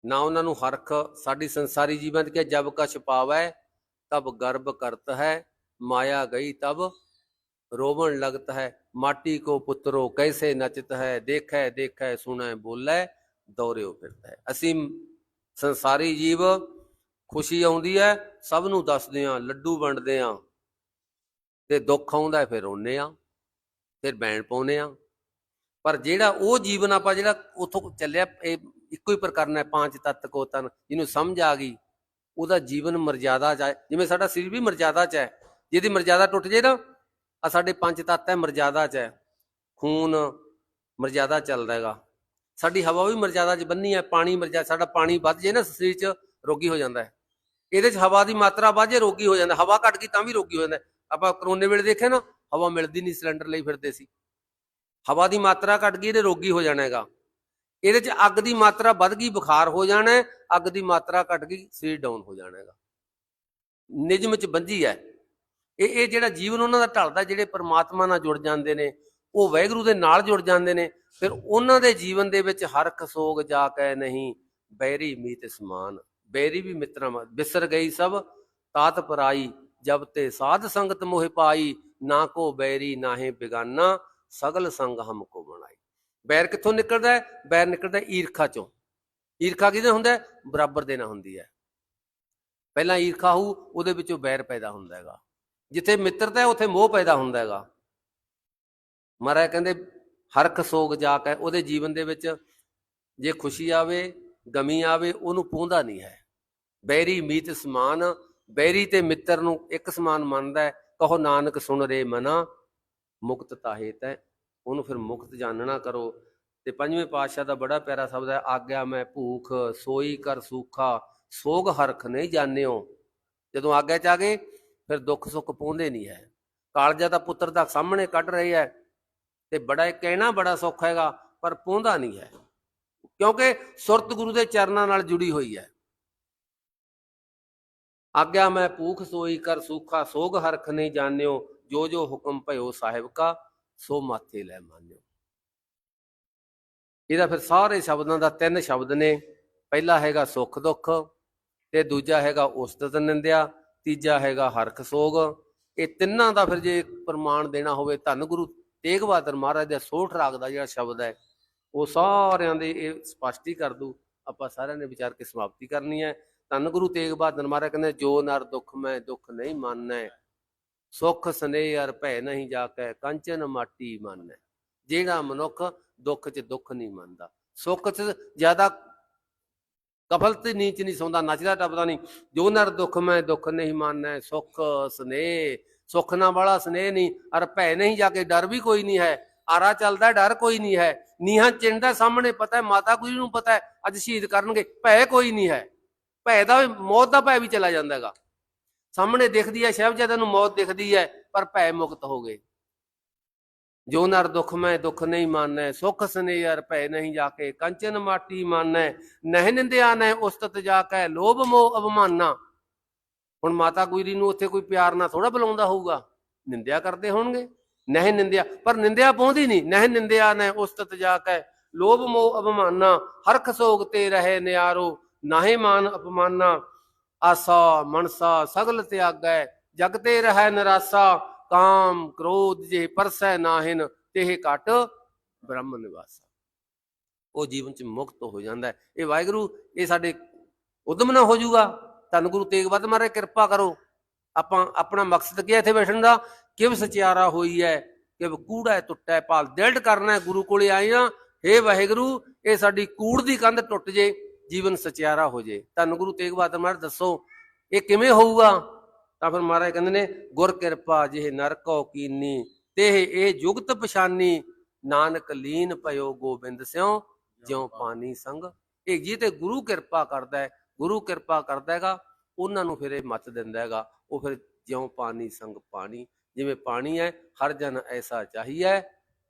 ਨਾ ਉਹਨਾਂ ਨੂੰ ਹਰਖ ਸਾਡੀ ਸੰਸਾਰੀ ਜੀਵਨ ਦੇ ਕੇ ਜਬ ਕਛ ਪਾਵੈ, ਤਬ ਗਰਭ ਕਰਤ ਹੈ, ਮਾਇਆ ਗਈ ਤਬ ਰੋਵਣ ਲਗਤ ਹੈ। ਮਾਟੀ ਕੋ ਪੁੱਤਰੋ ਕੈਸੇ ਨਚਤ ਹੈ, ਦੇਖੈ ਦੇਖੈ, ਸੁਣੈ, ਬੋਲੇ ਦੌੜਿਓ ਫਿਰਦਾ ਹੈ। ਅਸੀਂ ਸੰਸਾਰੀ ਜੀਵ ਖੁਸ਼ੀ ਆਉਂਦੀ ਹੈ, ਸਭ ਨੂੰ ਦੱਸਦੇ ਆ ਲੱਡੂ ਵੰਡਦੇ ਆ ਤੇ ਦੁੱਖ ਆਉਂਦਾ ਫਿਰ ਰੋਨੇ ਆ ਫਿਰ ਬੈਣ ਪਾਉਨੇ ਆ ਪਰ ਜਿਹੜਾ ਉਹ ਜੀਵਨ ਆਪਾਂ ਜਿਹੜਾ ਉਥੋਂ ਚੱਲਿਆ, ਇਹ ਇੱਕੋ ਹੀ ਪ੍ਰਕਰਨ ਹੈ ਪੰਜ ਤੱਤ ਕੋ ਤਨ, ਜਿਹਨੂੰ ਸਮਝ ਆ ਗਈ, ਉਹਦਾ ਜੀਵਨ ਮਰਜ਼ਾਦਾ ਚ ਜਿਵੇਂ ਸਾਡਾ ਸਰੀਰ ਵੀ ਮਰਜ਼ਾਦਾ ਚ ਹੈ। ਜਿਹਦੀ ਮਰਜ਼ਾਦਾ ਟੁੱਟ ਜੇ ਨਾ ਆ ਸਾਡੇ ਪੰਜ ਤੱਤ ਹੈ, ਮਰਜ਼ਾਦਾ ਚ ਹੈ। ਖੂਨ ਮਰਜ਼ਾਦਾ ਚੱਲਦਾ ਹੈਗਾ। ਸਾਡੀ ਹਵਾ ਵੀ ਮਰਜ਼ਾਦਾ ਚ ਬੰਨੀ ਹੈ, ਪਾਣੀ ਮਰਜ਼ਾ, ਸਾਡਾ ਪਾਣੀ ਵੱਧ ਜੇ ਨਾ, ਸਰੀਰ ਚ ਰੋਗੀ ਹੋ ਜਾਂਦਾ ਹੈ। ਇਹਦੇ ਚ ਹਵਾ ਦੀ ਮਾਤਰਾ ਵੱਧ ਜੇ, ਰੋਗੀ ਹੋ ਜਾਂਦਾ, ਹਵਾ ਘਟ ਗਈ ਤਾਂ ਵੀ ਰੋਗੀ ਹੋ ਜਾਂਦਾ ਆਪਾਂ ਕਰੋਨੇ ਵੇਲੇ ਦੇਖਿਆ ਨਾ ਹਵਾ ਮਿਲਦੀ ਨਹੀਂ ਸਿਲੰਡਰ ਲਈ ਫਿਰਦੇ ਸੀ। ਹਵਾ ਦੀ ਮਾਤਰਾ ਘਟ ਗਈ, ਇਹਦੇ ਰੋਗੀ ਹੋ ਜਾਣਾ ਹੈਗਾ। ਇਹਦੇ ਚ ਅੱਗ ਦੀ ਮਾਤਰਾ ਵੱਧ ਗਈ, ਬੁਖਾਰ ਹੋ ਜਾਣਾ, ਅੱਗ ਦੀ ਮਾਤਰਾ ਘਟ ਗਈ, ਸਰੀਰ ਡਾਊਨ ਹੋ ਜਾਣਾ ਹੈਗਾ। ਨਿਯਮ ਚ ਬੰਝੀ ਹੈ। ਇਹ ਇਹ ਜਿਹੜਾ ਜੀਵਨ ਉਹਨਾਂ ਦਾ ਢਲਦਾ, ਜਿਹੜੇ ਪਰਮਾਤਮਾ ਨਾਲ ਜੁੜ ਜਾਂਦੇ ਨੇ, ਉਹ ਵਾਹਿਗੁਰੂ ਦੇ ਨਾਲ ਜੁੜ ਜਾਂਦੇ ਨੇ, ਫਿਰ ਉਹਨਾਂ ਦੇ ਜੀਵਨ ਦੇ ਵਿੱਚ ਹਰਖ ਸੋਗ ਜਾ ਕੇ ਨਹੀਂ, ਬੈਰੀ ਮੀਤ ਸਮਾਨ। ਬੈਰੀ ਵੀ ਮਿੱਤਰਾਂ ਵਾਂਗ। ਬਿਸਰ ਗਈ ਸਭ, ਤਾਤ ਪਰਾਈ, ਜਬ ਤੇ ਸਾਧ ਸੰਗਤ ਮੋਹਿ ਪਾਈ ਨਾ ਕੋ ਬੈਰੀ ਨਾਹੇ ਬਿਗਾਨਾ, ਸਗਲ ਸੰਗ ਹਮ ਕੋ ਬਣਾਈ। ਬੈਰ ਕਿੱਥੋਂ ਨਿਕਲਦਾ ਹੈ? ਬੈਰ ਨਿਕਲਦਾ ਈਰਖਾ ਚੋਂ। ਈਰਖਾ ਕਿਹਦੇ ਹੁੰਦਾ ਬਰਾਬਰ ਦੇ ਨਾਲ ਹੁੰਦੀ ਹੈ। ਪਹਿਲਾਂ ਈਰਖਾ ਹੋਊ, ਉਹਦੇ ਵਿੱਚੋਂ ਬੈਰ ਪੈਦਾ ਹੁੰਦਾ ਹੈਗਾ। ਜਿੱਥੇ ਮਿੱਤਰਤਾ ਹੈ, ਉੱਥੇ ਮੋਹ ਪੈਦਾ ਹੁੰਦਾ ਹੈਗਾ। ਮਹਾਰਾਜ ਕਹਿੰਦੇ ਹਰਖ ਸੋਗ ਜਾ ਕੇ ਉਹਦੇ ਜੀਵਨ ਦੇ ਵਿੱਚ ਜੇ ਖੁਸ਼ੀ ਆਵੇ, ਗਮੀ ਆਵੇ, ਉਹਨੂੰ ਪੂੰਦਾ ਨਹੀਂ ਹੈ। ਬੈਰੀ ਮੀਤ ਸਮਾਨ, ਬੈਰੀ ਤੇ ਮਿੱਤਰ ਨੂੰ ਇੱਕ ਸਮਾਨ ਮੰਨਦਾ ਹੈ ਕਹੋ ਨਾਨਕ ਸੁਣ ਰੇ ਮਨਾ, ਮੁਕਤ ਤਾਹੇ ਤੈ। ਉਹਨੂੰ ਫਿਰ ਮੁਕਤ ਜਾਣਨਾ ਕਰੋ। ਤੇ ਪੰਜਵੇਂ ਪਾਤਸ਼ਾਹ ਦਾ ਬੜਾ ਪਿਆਰਾ ਸ਼ਬਦ ਹੈ, ਆਗਿਆ ਮੈਂ ਭੂਖ, ਸੋਈ ਕਰ ਸੂਖਾ, ਸੋਗ ਹਰਖ ਨਹੀਂ ਜਾਣਿਓ। ਜਦੋਂ ਆਗਿਆ ਚ ਆ ਗਏ, ਫਿਰ ਦੁੱਖ ਸੁੱਖ ਪਹੁੰਚਦੇ ਨਹੀਂ ਹੈ। ਕਾਲਜਾ ਦਾ ਪੁੱਤਰ ਦਾ ਸਾਹਮਣੇ ਕੱਢ ਰਹੀ ਹੈ ਤੇ ਬੜਾ ਇਹ ਕਹਿਣਾ ਬੜਾ ਸੌਖਾ ਹੈਗਾ, ਪਰ ਪਹੁੰਚਦਾ ਨਹੀਂ ਹੈ। ਕਿਉਂਕਿ ਸੁਰਤ ਗੁਰੂ ਦੇ ਚਰਨਾਂ ਨਾਲ ਜੁੜੀ ਹੋਈ ਹੈ। ਆਗਿਆ ਮੈਂ ਭੂਖ ਸੋਈ ਕਰ ਸੂਖਾ ਸੋਗ ਹਰਖ ਨਹੀਂ ਜਾਣਿਓ, ਜੋ ਜੋ ਹੁਕਮ ਭਇਓ ਸਾਹਿਬ ਕਾ, ਸੋ ਮਾਥੇ ਲੈ ਮਾਨਿਓ। ਇਹਦਾ ਫਿਰ ਸਾਰੇ ਸ਼ਬਦਾਂ ਦਾ ਤਿੰਨ ਸ਼ਬਦ ਨੇ। ਪਹਿਲਾ ਹੈਗਾ ਸੁੱਖ ਦੁੱਖ, ਤੇ ਦੂਜਾ ਹੈਗਾ ਉਸਤਤ ਨਿੰਦਿਆ, ਤੀਜਾ ਹੈਗਾ ਹਰਖ ਸੋਗ। ਇਹ ਤਿੰਨਾਂ ਦਾ ਫਿਰ ਜੇ ਪ੍ਰਮਾਣ ਦੇਣਾ ਹੋਵੇ, ਧੰਨ ਗੁਰੂ ਤੇਗ ਬਹਾਦਰ ਮਹਾਰਾਜ ਦੇ ਸੋਠ ਰਾਗ ਦਾ ਜਿਹੜਾ ਸ਼ਬਦ ਹੈ, ਉਹ ਸਾਰਿਆਂ ਦੇ ਇਹ ਸਪਸ਼ਟੀ ਕਰ ਦੂ ਆਪਾਂ ਸਾਰਿਆਂ ਨੇ ਵਿਚਾਰ ਕੇ ਸਮਾਪਤੀ ਕਰਨੀ ਹੈ। ਧੰਨ ਗੁਰੂ ਤੇਗ ਬਹਾਦਰ ਮਹਾਰਾਜ ਕਹਿੰਦੇ, ਜੋ ਨਰ ਦੁੱਖ ਮੈਂ ਦੁੱਖ ਨਹੀਂ ਮੰਨੈ, ਸੁਖ ਸਨੇਹ ਅਰ ਭੈ ਨਹੀਂ ਜਾ ਕੇ ਕੰਚਨ ਮਾਟੀ ਮੰਨੈ। ਜਿਹੜਾ ਮਨੁੱਖ ਦੁੱਖ 'ਚ ਦੁੱਖ ਨਹੀਂ ਮੰਨਦਾ, ਸੁੱਖ ਚ ਜ਼ਿਆਦਾ ਕਫਲ ਤੇ ਨੀਚ ਨਹੀਂ ਸੌਂਦਾ, ਨੱਚਦਾ ਟੱਪਦਾ ਨਹੀਂ। ਜੋ ਨਰ ਦੁੱਖ ਮੈਂ ਦੁੱਖ ਨਹੀਂ ਮਾਨੈ, ਸੁੱਖ ਸਨੇਹ, ਸੁੱਖ ਨਾ ਵਾਲਾ ਸਨੇਹ ਨਹੀਂ, ਅਰ ਭੈ ਨਹੀਂ ਜਾ ਕੇ ਡਰ ਵੀ ਕੋਈ ਨਹੀਂ ਹੈ। ਆਰਾ ਚੱਲਦਾ, ਡਰ ਕੋਈ ਨਹੀਂ ਹੈ। ਨੀਹਾਂ ਚਿੰਦਾ ਸਾਹਮਣੇ ਪਤਾ ਹੈ, ਮਾਤਾ ਗੁਰੂ ਨੂੰ ਪਤਾ ਹੈ, ਅੱਜ ਸ਼ਹੀਦ ਕਰਨਗੇ, ਭੈ ਕੋਈ ਨਹੀਂ ਹੈ। ਭੈ ਦਾ ਵੀ- ਮੌਤ ਦਾ ਭੈ ਵੀ ਚਲਾ ਜਾਂਦਾ ਹੈਗਾ। ਸਾਹਮਣੇ ਦਿਖਦੀ ਹੈ ਸਹਿਬਜ਼ਾਦਿਆਂ ਨੂੰ ਮੌਤ ਦਿਖਦੀ ਹੈ, ਪਰ ਭੈ ਮੁਕਤ ਹੋ ਗਏ। ਜੋ ਨਰ ਦੁੱਖ ਮੈਂ, ਦੁੱਖ ਨਹੀਂ ਮਾਨੈ, ਸੁਖ ਸਨੇਹ ਅਰ ਭੈ ਨਹੀਂ ਜਾ ਕੇ ਕੰਚਨ ਮਾਟੀ ਮਾਨੈ, ਨਹਿ ਨਿੰਦਿਆ ਨਹਿ, ਉਸਤਤ ਜਾ ਕੇ ਲੋਭ ਮੋਹ ਅਭਮਾਨਾ ਹੁਣ ਮਾਤਾ ਗੁਜਰੀ ਨੂੰ ਉੱਥੇ ਕੋਈ ਪਿਆਰ ਨਾਲ ਥੋੜਾ ਬੁਲਾਉਂਦਾ ਹੋਊਗਾ। ਨਿੰਦਿਆ ਕਰਦੇ ਹੋਣਗੇ, ਨਹਿ ਨਿੰਦਿਆ, ਪਰ ਨਿੰਦਿਆ ਪਹੁੰਚਦੀ ਨਹੀਂ। ਨਹਿ ਨਿੰਦਿਆ ਨਹਿ, ਉਸਤਤ ਜਾ ਕੇ ਲੋਭ ਮੋਹ ਅਭਮਾਨਾ ਹਰਖ ਸੋਗ ਤੇ ਰਹੇ ਨਿਆਰੋ ਨਾਹੇ ਮਾਨ ਅਪਮਾਨਾ ਆਸਾ ਮਨਸਾ ਸਗਲ ਤਿਆਗੈ ਜਗ ਤੇ ਰਹਿ ਨਿਰਾਸਾ ਕਾਮ ਕ੍ਰੋਧ ਜੇ ਪਰਸੈ ਨਾਹਿਨ ਤੇਹ ਘਟ ਬ੍ਰਹਮ ਨਿਵਾਸਾ। ਉਹ ਜੀਵਨ ਚ ਮੁਕਤ ਹੋ ਜਾਂਦਾ ਹੈ। ਇਹ ਵਾਹਿਗੁਰੂ ਇਹ ਸਾਡੇ ਉਦਮ ਨਾ ਹੋ ਜਾਊਗਾ ਧੰਨ ਗੁਰੂ ਤੇਗ ਬਹਾਦਰ ਮਹਾਰਾਜ ਕਿਰਪਾ ਕਰੋ। ਆਪਾਂ ਆਪਣਾ ਮਕਸਦ ਕੀ ਹੈ ਇੱਥੇ ਬੈਠਣ ਦਾ? ਕਿਵ ਸਚਿਆਰਾ ਹੋਈ ਹੈ ਕਿਵ ਕੂੜਾ ਹੈ, ਟੁੱਟਾ ਹੈ, ਭਾਲ ਦਿਲਡ ਕਰਨਾ ਗੁਰੂ ਕੋਲੇ ਆਏ ਆ। ਹੇ ਵਾਹਿਗੁਰੂ ਇਹ ਸਾਡੀ ਕੂੜ ਦੀ ਕੰਧ ਟੁੱਟ ਜੇ। ਜੀਵਨ ਸਚਿਆਰਾ ਹੋ ਜੇ। ਧੰਨ ਗੁਰੂ ਤੇਗ ਬਹਾਦਰ ਮਹਾਰਾਜ, ਦੱਸੋ, ਇਹ ਕਿਵੇਂ ਹੋਊਗਾ? ਤਾਂ ਫਿਰ ਮਹਾਰਾਜ ਕਹਿੰਦੇ ਨੇ, ਗੁਰ ਕਿਰਪਾ ਜਿਹ ਨਰਕੋ ਕੀਨੀ, ਤੇ ਇਹ ਜੁਗਤ ਪਛਾਨੀ, ਨਾਨਕ ਲੀਨ ਪਇਓ ਗੋਬਿੰਦ ਸਿਉ, ਜਿਉ ਪਾਣੀ ਸੰਗ। ਇਹ ਜੀ ਤੇ ਗੁਰੂ ਕਿਰਪਾ ਕਰਦਾ ਹੈ, ਗੁਰੂ ਕਿਰਪਾ ਕਰਦਾ ਹੈਗਾ, ਉਹਨਾਂ ਨੂੰ ਫਿਰ ਇਹ ਮਤ ਦਿੰਦਾ ਹੈਗਾ, ਉਹ ਫਿਰ ਜਿਉ ਪਾਣੀ ਸੰਗ ਪਾਣੀ, ਜਿਵੇਂ ਪਾਣੀ ਹੈ, ਹਰ ਜਨ ਐਸਾ ਚਾਹੀਏ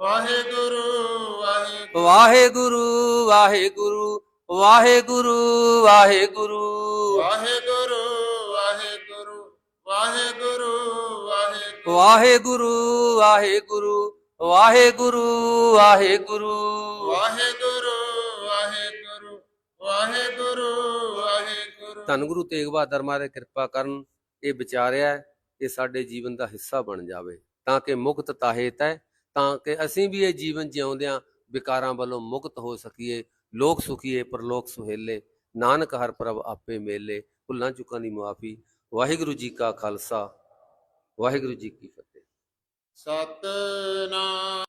ਵਾਹਿਗੁਰੂ ਵਾਹਿਗੁਰੂ। ਵਾਹਿਗੁਰੂ ਵਾਹਿਗੁਰੂ ਵਾਹਿਗੁਰੂ ਵਾਹਿਗੁਰੂ। ਵਾਹਿਗੁਰੂ ਵਾਹਿਗੁਰੂ ਵਾਹਿਗੁਰੂ ਵਾਹਿਗੁਰੂ। ਵਾਹਿਗੁਰੂ ਵਾਹਿਗੁਰੂ ਵਾਹਿਗੁਰੂ ਵਾਹਿਗੁਰੂ। ਵਾਹਿਗੁਰੂ ਵਾਹਿਗੁਰੂ ਧੰਨ ਗੁਰੂ ਤੇਗ ਬਹਾਦਰ ਮਹਾਰਾਜ ਕਿਰਪਾ ਕਰਨ ਇਹ ਵਿਚਾਰਿਆ ਇਹ ਸਾਡੇ ਜੀਵਨ ਦਾ ਹਿੱਸਾ ਬਣ ਜਾਵੇ ਤਾਂ ਕਿ ਮੁਕਤ ਤਾਹੇ ਤੈ ਤਾਂ ਕਿ ਅਸੀਂ ਵੀ ਇਹ ਜੀਵਨ ਜਿਉਂਦਿਆਂ ਵਿਕਾਰਾਂ ਵੱਲੋਂ ਮੁਕਤ ਹੋ ਸਕੀਏ, ਲੋਕ ਸੁਖੀਏ, ਪਰਲੋਕ ਸੁਹੇਲੇ, ਨਾਨਕ ਹਰ ਪ੍ਰਭ ਆਪੇ ਮੇਲੇ। ਭੁੱਲਾਂ ਚੁੱਕਾਂ ਦੀ ਮੁਆਫੀ। ਵਾਹਿਗੁਰੂ ਜੀ ਕਾ ਖਾਲਸਾ। ਵਾਹਿਗੁਰੂ ਜੀ ਕੀ ਫਤਿਹ। ਸਤਨਾਮ।